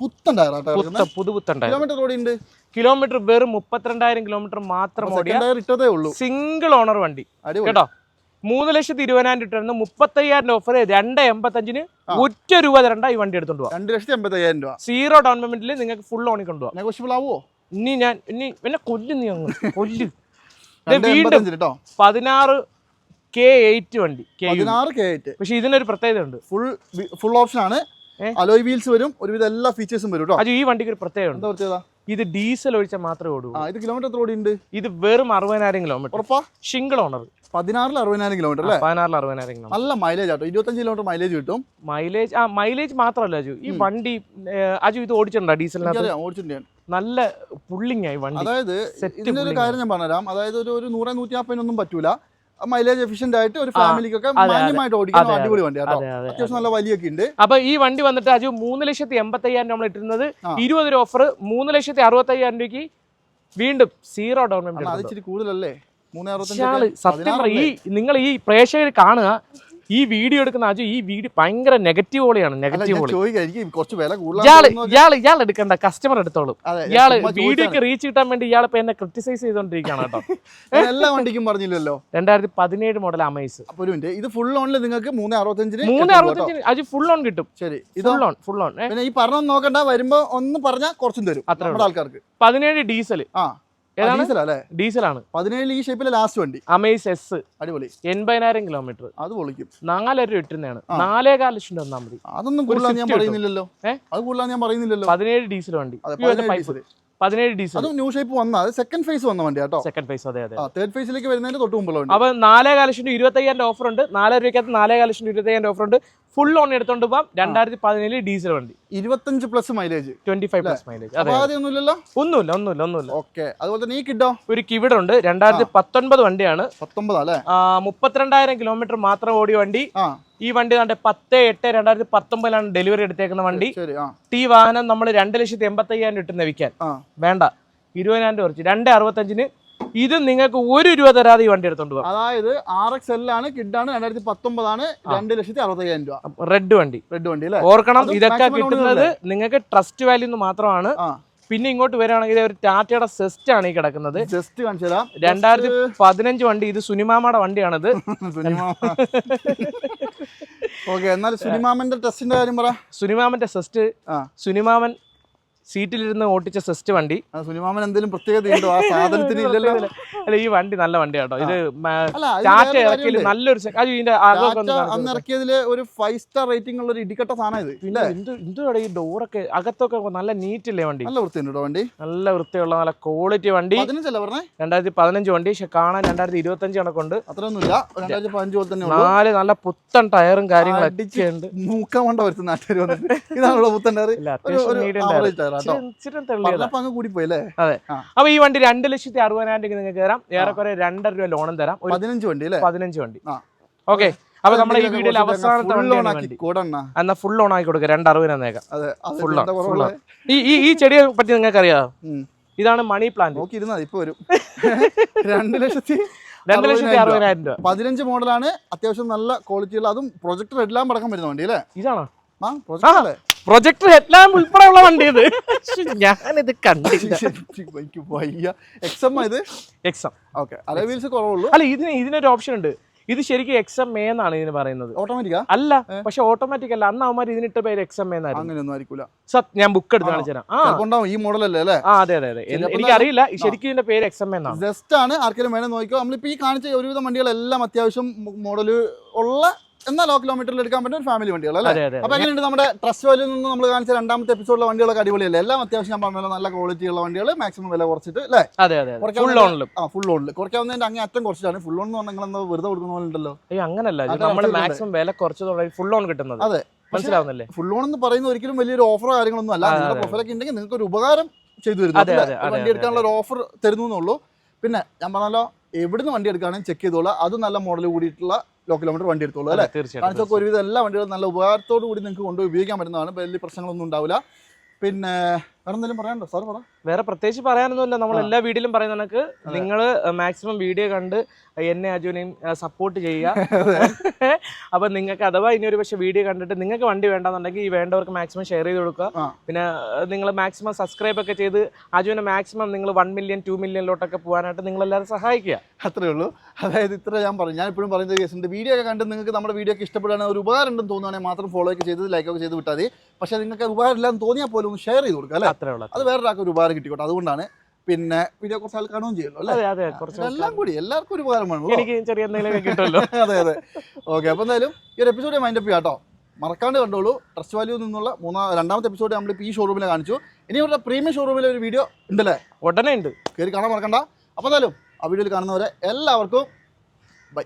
പുത്തൻ ടയർ ആ ടയർ പുത്ത പുതുപുത്തണ്ടായി കിലോമീറ്റർ കിലോമീറ്റർ വെറും മുപ്പത്തിരണ്ടായിരം കിലോമീറ്റർ മാത്രം ഓടിയ ടയർ ഇട്ടതേ ഉള്ളൂ. സിംഗിൾ ഓണർ വണ്ടി. കേട്ടോ? മൂന്ന് ലക്ഷത്തി ഇരുപതിനായിരം രൂപ മുപ്പത്തയ്യായിരം ഓഫർ രണ്ട് എൺപത്തഞ്ചിന്. ഒറ്റ രൂപ തരണ്ട ഈ വണ്ടി എടുത്തോണ്ട് പോവാം. രണ്ട് ലക്ഷത്തി എൺപത്തയ്യായിരം രൂപ സീറോ ഡൗൺ പേയ്മെന്റിൽ നിങ്ങൾക്ക് ഫുൾ ഓണി കൊണ്ടുപോകാം നെഗോഷ്യബിൾ ആവുമോ ഇനി ഞാൻ ഇനി എന്നെ കൊല്ലും നീ അങ്ങ്. കൊല്ലു. വീണ്ടും പതിനാറ് കെ എയ്റ്റ് വണ്ടി പതിനാറ് കെ ആയിട്ട് പക്ഷെ ഇതിനൊരു പ്രത്യേകത ഉണ്ട് ഫുൾ ഫുൾ ഓപ്ഷൻ ആണ്. അലോയ് വീൽസ് വരും ഒരുവിധ എല്ലാ ഫീച്ചേഴ്സും വരും കേട്ടോ ഈ വണ്ടിക്ക് ഒരു പ്രത്യേകത എന്താ പ്രത്യേകത? ഇത് ഡീസൽ ഒഴിച്ചാൽ മാത്രമേ ഓടൂ ഇത് കിലോമീറ്റർ ഓടി ഉണ്ട് ഇത് വെറും അറുപതിനായിരം കിലോമീറ്റർ ഉറപ്പാ? സിംഗിൾ ഓണർ പതിനാറിൽ അറുപതിനായിരം കിലോമീറ്റർ അല്ലേ? പതിനാറിൽ അറുപതിനായിരം കിലോമീറ്റർ നല്ല മൈലേജ് ആട്ടോ. ഇരുപത്തഞ്ച് കിലോമീറ്റർ മൈലേജ് കിട്ടും. മൈലേജ് ആ മൈലേജ് മാത്രമല്ല അജു. ഈ വണ്ടി അജു ഇത് ഓടിച്ചിട്ടുണ്ടോ ഡീസലിനകത്ത്? ഓടിച്ചിട്ടുണ്ട് നല്ല പുള്ളിങ് ആയി വണ്ടി. അതായത് ഇതിന്റെ ഒരു കാര്യം ഞാൻ പറഞ്ഞുതരാം. അതായത് ഒരു ഒരു നൂറ് നൂറ്റി നാൽപ്പതിനൊന്നും പറ്റൂല. മൈലേജ് എഫിഷ്യന്റ് ആയിട്ട് ഒരു ഫാമിലിക്ക് ഫാമിലിക്കൊക്കെ. മാന്യമായിട്ട് ഓടിക്കുന്ന അടിപൊളി വണ്ടി കേട്ടോ. അത്യാവശ്യം നല്ല വലിയൊക്കെ ഉണ്ട്. അപ്പൊ ഈ വണ്ടി വന്നിട്ട് അജു മൂന്ന് ലക്ഷത്തി എൺപത്തി അയ്യായിരം നമ്മൾ ഇട്ടിരുന്നത്. ഇരുപത് രൂപ ഓഫർ മൂന്ന് ലക്ഷത്തി അറുപത്തി അയ്യായിരം രൂപയ്ക്ക് വീണ്ടും സീറോ ഡൗൺ അത് പേയ്മെന്റ് ഇച്ചിരി കൂടുതലല്ലേ? സത്യം ഈ നിങ്ങൾ ഈ പ്രേക്ഷകർ കാണുക ഈ വീഡിയോ എടുക്കുന്ന അജു ഈ വീഡിയോ ഭയങ്കര നെഗറ്റീവ് ഓളിയാണ് നെഗറ്റീവ് കൂടുതലാണ് ഇയാൾ എടുക്കണ്ട കസ്റ്റമർ എടുത്തോളും. ഇയാൾ വീഡിയോക്ക് റീച്ച് കിട്ടാൻ വേണ്ടി ഇയാൾ ഇപ്പൊ എന്നെ ക്രിറ്റിസൈസ് ചെയ്തോണ്ടിരിക്കുകയാണ് കേട്ടോ. *laughs* എല്ലാ വണ്ടിക്കും പറഞ്ഞില്ലല്ലോ. രണ്ടായിരത്തി പതിനേഴ് മോഡൽ അമേസ് ഇത് ഫുൾ ഓണിൽ നിങ്ങൾക്ക് മൂന്ന് അറുപത്തഞ്ചിന് മൂന്ന്. അറുപത്തഞ്ചിന് അജു ഫുൾ ഓൺ കിട്ടും. ശരി ഇത്? ഫുൾ ഓൺ ഫുൾ ഓൺ പിന്നെ ഈ പറഞ്ഞു നോക്കണ്ട വരുമ്പോ ഒന്ന് പറഞ്ഞാൽ കുറച്ചും തരും അത്ര ആൾക്കാർക്ക്. പതിനേഴ് ഡീസൽ ആ. ഡീസലാണ്. പതിനേഴിൽ ഈ ഷേപ്പിലെ ലാസ്റ്റ് വണ്ടി. അമേസ് എസ് അടിപൊളി. എൺപതിനായിരം കിലോമീറ്റർ അത് പൊളിക്കും. നാലര രൂപ ഇട്ടുന്നതാണ് നാലേ കാല ലക്ഷം തന്നാൽ മതി. അതൊന്നും കൂടുതലാണ് ഞാൻ പറയുന്നില്ലല്ലോ? അത് കൂടുതലാണ് ഞാൻ പറയുന്നില്ലല്ലോ. പതിനേഴ് ഡീസൽ വണ്ടി. പതിനേഴ് ഡീസൽ പതിനേഴ് അതും ന്യൂ ഷേപ്പ് വന്ന. അത് സെക്കൻഡ് ഫേസ് വന്ന വണ്ടി കേട്ടോ. സെക്കൻഡ് ഫേസ് അതെ അതെ തേർഡ് ഫേസിലേക്ക് വരുന്നതിന് തൊട്ട് മുമ്പുള്ള വണ്ടി. അപ്പൊ നാലേ ലക്ഷം രൂപ ഇരുപത്തയ്യായിരം ഓഫർ ഉണ്ട്. നാലര രൂപയ്ക്കകത്ത് നാലേ ലക്ഷം രൂപ ഇരുപത്തയ്യായിരം ഓഫർ ഉണ്ട്. ഫുൾ ഓൺ എടുത്തോണ്ട് പോവാം. രണ്ടായിരത്തി പതിനേഴ് ഡീസൽ വണ്ടി. ഇരുപത്തഞ്ച് plus mileage twenty five plus mileage ഒന്നുമില്ലല്ലോ? ഒന്നുമില്ല ഒന്നുമില്ല ഒന്നുമില്ല. ഓക്കെ അതുപോലെ തന്നെ ഈ കിട്ടോ ഒരു കിവിടെ ഉണ്ട്. രണ്ടായിരത്തി പത്തൊൻപത് വണ്ടിയാണ് പത്തൊമ്പതല്ലേ മുപ്പത്തിരണ്ടായിരം കിലോമീറ്റർ മാത്രം ഓടിയ വണ്ടി. ഈ വണ്ടി കണ്ട് പത്ത് എട്ട് രണ്ടായിരത്തി പത്തൊമ്പതിലാണ് ഡെലിവറി എടുത്തേക്കുന്ന വണ്ടി. ഈ വാഹനം നമ്മൾ രണ്ട് ലക്ഷത്തി എൺപത്തി അയ്യായിരം ഇട്ടുന്ന വിൽക്കാൻ. വേണ്ട. ഇരുപതിനായിരം രൂപ കുറച്ച് രണ്ട് അറുപത്തഞ്ചിന് ഇത് നിങ്ങൾക്ക് ഒരു രൂപ തരാതെ ഈ വണ്ടി എടുത്തോണ്ട് പോകാം അതായത് ആർ എക്സ് എൽ ആണ് കിഡാണ് രണ്ടായിരത്തി പത്തൊമ്പതാണ് രണ്ട് ലക്ഷത്തി അറുപത്തയ്യായിരം രൂപ. റെഡ് വണ്ടി. റെഡ് വണ്ടി അല്ലേ? ഓർക്കണം ഇതൊക്കെ കിട്ടുന്നത് നിങ്ങൾക്ക് ട്രസ്റ്റ് വാല്യൂ മാത്രമാണ്. പിന്നെ ഇങ്ങോട്ട് വരികയാണെങ്കിൽ ഒരു ടാറ്റയുടെ സെസ്റ്റ് ആണ് ഈ കിടക്കുന്നത്. ജസ്റ്റ് കാണിച്ചതാ രണ്ടായിരത്തി പതിനഞ്ച് വണ്ടി ഇത് സുനിമാമയുടെ വണ്ടിയാണിത്. *laughs* ഓക്കെ എന്നാൽ സുനിമാമന്റെ ടെസ്റ്റിന്റെ കാര്യം പറ. സുനിമാമന്റെ സെസ്റ്റ് സുനിമാമൻ സീറ്റിലിരുന്ന് ഓട്ടിച്ച സെസ്റ്റ് വണ്ടി. സുനിമാമൻ എന്തെങ്കിലും പ്രത്യേകത ആ സാധനത്തിന് ഇല്ലല്ലോ. അല്ല ഈ വണ്ടി നല്ല വണ്ടി കേട്ടോ ഇത് ടാറ്റ ഇറക്കിയിൽ നല്ലൊരു ഇതിന്റെ അന്ന് കൊടുക്ക്. ഇറക്കിയതിൽ ഒരു ഫൈവ് സ്റ്റാർ റേറ്റിംഗ് ഉള്ള ഒരു ഇടിക്കട്ട സാധനം ഇത്. എന്തുവാടെ ഈ ഡോറൊക്കെ അകത്തൊക്കെ നല്ല നീറ്റില്ലേ വണ്ടി? നല്ല വൃത്തിയുണ്ട് വണ്ടി. നല്ല വൃത്തിയുള്ള നല്ല ക്വാളിറ്റി വണ്ടി. രണ്ടായിരത്തി പതിനഞ്ച് വണ്ടി പക്ഷെ കാണാൻ രണ്ടായിരത്തി ഇരുപത്തി അഞ്ച് കണക്കുണ്ട്. അത്രയൊന്നുമില്ല. രണ്ടായിരത്തി പതിനഞ്ച് പോലെ തന്നെ നാല് നല്ല പുത്തൻ ടയറും കാര്യങ്ങളും അടിച്ചുണ്ട് നൂക്കാൻ മൂക്കാൻ വേണ്ട വരുത്തുന്ന നാട്ടുകാർ ഇതാണല്ലോ പുത്തൻ ടയർ അല്ലേ? അപ്പൊ ഈ വണ്ടി രണ്ട് ലക്ഷത്തി അറുപതിനായിരം രൂപ നിങ്ങൾക്ക് തരാം ഏറെക്കുറെ രണ്ടര രൂപ ലോണും തരാം. പതിനഞ്ച് വണ്ടി അല്ലേ? പതിനഞ്ച് വണ്ടി. ഓക്കെ. അപ്പൊ നമ്മുടെ ഈ വീഡിയോയിൽ അവസാനത്തെ വണ്ടി എന്നാ ഫുൾ ഓൺ ആക്കി കൊടുക്കുക രണ്ട് അറുപതിനേക്കാം അതെ. അത് Full on, എന്താ full കുറവുള്ളത്? ഈ ഈ ചെടിയെ പറ്റി നിങ്ങൾക്ക് അറിയാം ഉം. ഇതാണ് മണി പ്ലാന്റ് നോക്കിയിരുന്നാ ഇപ്പൊ വരും. *laughs* രണ്ട് ലക്ഷത്തി രണ്ട് ലക്ഷത്തി അറുപതിനായിരം രൂപ. പതിനഞ്ച് മോഡലാണ് അത്യാവശ്യം നല്ല ക്വാളിറ്റിയുള്ള അതും പ്രൊജക്ടർ എല്ലാം പടക്കം വരുന്ന വണ്ടി അല്ലേ? ഇതാണോ? പ്രൊജക്ടർ ഹെഡ്ലാമ്പ് ഉൾപ്പെടെ ഹെഡ്ലാമ്പ് ഉൾപ്പെടെയുള്ള വണ്ടി ഇത് ഞാൻ ഞാനിത് കണ്ടില്ല. എനിക്ക് വയ്യ. എക്സം ഇത്? എക്സം ഓക്കെ അലേ വീൽസ് കുറവുള്ളൂ? അല്ല ഇതിന് ഇതിനൊരു ഓപ്ഷൻ ഉണ്ട്. ഇത് ശരിക്കും എക്സം എ എന്നാണ് ഇതിന് പറയുന്നത്. ഓട്ടോമാറ്റിക് അല്ല പക്ഷെ ഓട്ടോമാറ്റിക് അല്ല. അന്ന് അവന്മാർ ഇതിനിട്ട പേര് എക്സം എ അങ്ങനെയൊന്നും സത് ഞാൻ ബുക്ക് എടുത്ത് ആണോ? കാണിച്ചു തരാം ആ. ചിലപ്പോ ഈ മോഡൽ അല്ലേ ആ അതെ അതെ അതെ. എനിക്കറിയില്ല. ശരിക്കും ഇതിന്റെ പേര് എക്സം എ എന്നാണ്. ജസ്റ്റ് ആണ്. ആർക്കെങ്കിലും വേണമെന്ന് നോക്കിയോ നമ്മളിപ്പോ ഈ കാണിച്ച ഒരുവിധം വണ്ടികളെല്ലാം അത്യാവശ്യം മോഡൽ ഉള്ള എന്നാൽ ലോ കിലോമീറ്ററിൽ എടുക്കാൻ പറ്റുന്ന ഒരു ഫാമിലി വണ്ടികൾ അല്ലേ? അപ്പൊ എങ്ങനെയുണ്ട് നമ്മുടെ ട്രസ്റ്റ് വാലിൽ നിന്ന് നമ്മൾ കാണിച്ച രണ്ടാമത്തെ എപ്പിസോഡിലെ വണ്ടികളൊക്കെ അടിപൊളിയല്ലേ? എല്ലാം അത്യാവശ്യം ഞാൻ പറഞ്ഞ നല്ല ക്വാളിറ്റി ഉള്ള വണ്ടികൾ മാക്സിമം വില കുറച്ചിട്ട് അല്ലേ? ഫുൾ വേണ്ടി- ആ ഫുൾ ഓണിൽ കുറയ്ക്കാവുന്നതിന്റെ അങ്ങേ അറ്റം കുറച്ചിട്ടാണ്. ഫുൾ ഓൺ എന്ന് പറഞ്ഞാൽ നിങ്ങൾ വെറുതെ കൊടുക്കുന്ന പോലെ ഉണ്ടല്ലോ. അങ്ങനല്ല. നമ്മൾ മാക്സിമം വില കുറച്ചതോടെ ഫുൾ ഓൺ കിട്ടുന്നത്. അതെ. മനസ്സിലാവുന്നില്ലേ? ഫുൾ ഓൺ എന്ന് പറയുന്ന ഒരിക്കലും വലിയൊരു ഓഫറോ കാര്യങ്ങളൊന്നും അല്ല. ഓഫറൊക്കെ നിങ്ങളുടെ. പ്രൊഫൈലൊക്കെ ഉണ്ടെങ്കിൽ നിങ്ങൾക്ക് ഒരു ഉപകാരം ചെയ്തു തരുന്നു. വണ്ടി എടുക്കാനുള്ള ഒരു ഓഫർ തരുന്നു എന്നുള്ളൂ. പിന്നെ ഞാൻ പറഞ്ഞല്ലോ എവിടുന്ന് വണ്ടി എടുക്കുകയാണെങ്കിൽ ചെക്ക് ചെയ്തോളൂ. അത് നല്ല മോഡൽ കൂടിയിട്ടുള്ള ലോ കിലോമീറ്റർ വണ്ടി എടുത്തോളൂ അല്ലേ? തീർച്ചയായിട്ടും ഒരുവിധം എല്ലാ വണ്ടികളും നല്ല ഉപകാരത്തോടു കൂടി നിങ്ങൾക്ക് കൊണ്ടുപോയി ഉപയോഗിക്കാൻ പറ്റുന്നതാണ്. വലിയ പ്രശ്നങ്ങളൊന്നും ഉണ്ടാവില്ല. പിന്നെ വേറെ എന്തെങ്കിലും പറയാനുണ്ടോ? സാർ പറ. വേറെ പ്രത്യേകിച്ച് പറയാനൊന്നുമില്ല. നമ്മൾ എല്ലാ വീഡിയോയിലും പറയുന്ന കണക്ക് നിങ്ങൾ മാക്സിമം വീഡിയോ കണ്ട് എന്നെ അജുനെയും സപ്പോർട്ട് ചെയ്യുക. *laughs* അപ്പൊ നിങ്ങൾക്ക് അഥവാ ഇനി ഒരു പക്ഷേ വീഡിയോ കണ്ടിട്ട് നിങ്ങൾക്ക് വണ്ടി വേണ്ടെന്നുണ്ടെങ്കിൽ ഈ വേണ്ടവർക്ക് മാക്സിമം ഷെയർ ചെയ്ത് കൊടുക്കുക. പിന്നെ നിങ്ങൾ മാക്സിമം സബ്സ്ക്രൈബ് ഒക്കെ ചെയ്ത് അജുവിനെ മാക്സിമം നിങ്ങൾ വൺ മില്യൺ ടു മില്യണിലോട്ടൊക്കെ പോകാനായിട്ട് നിങ്ങൾ എല്ലാവരും സഹായിക്കുക. അത്രേ ഉള്ളൂ. അതായത് ഇത്ര ഞാൻ പറഞ്ഞു. ഞാൻ ഇപ്പോഴും പറയുന്ന കേസ് ഉണ്ട് വീഡിയോ ഒക്കെ കണ്ട് നിങ്ങൾക്ക് നമ്മുടെ വീഡിയോ ഒക്കെ ഇഷ്ടപ്പെടുകയാണ് ഒരു ഉപകാരം ഉണ്ടെന്ന് തോന്നുകയാണെങ്കിൽ മാത്രം ഫോളോ ഒക്കെ ചെയ്ത് ലൈക്ക് ഒക്കെ ചെയ്ത് വിട്ടാൽ മതി. പക്ഷേ നിങ്ങൾക്ക് ഉപകാരം ഇല്ലാന്ന് തോന്നിയാൽ പോലും ഒന്ന് ഷെയർ ചെയ്ത് കൊടുക്കുക അല്ലേ? അത്രേ ഉള്ളൂ അത് വേറൊരാൾക്ക് ഒരു ഉപകാരം കിട്ടിക്കോട്ടെ. അതുകൊണ്ടാണ് പിന്നെ വീഡിയോ കുറച്ച് ആൾ കാണുകയും ചെയ്യുമല്ലോ അല്ലേ? അതെ അതെ കുറച്ച് എല്ലാം കൂടി എല്ലാവർക്കും ഒരു ഉപകാരമാണ് എനിക്ക് ചെറിയ കിട്ടുമല്ലോ. *laughs* അതെ അതെ. ഓക്കെ അപ്പോൾ എന്തായാലും ഈ ഒരു എപ്പിസോഡ് മൈൻഡ് അപ്പ് ചെയ്യാം കേട്ടോ മറക്കാണ്ട് കണ്ടോളൂ. ട്രസ്റ്റ് വാല്യൂ നിന്നുള്ള മൂന്നാ രണ്ടാമത്തെ എപ്പിസോഡ് നമ്മൾ ഈ ഷോറൂമിൽ കാണിച്ചു. ഇനി ഇവരുടെ പ്രീമിയം ഷോറൂമിലെ ഒരു വീഡിയോ ഉണ്ടല്ലേ? ഉടനെ ഉണ്ട്. കയറി കാണാൻ മറക്കണ്ട. അപ്പോൾ എന്തായാലും ആ വീഡിയോയിൽ കാണുന്നവരെ എല്ലാവർക്കും ബൈ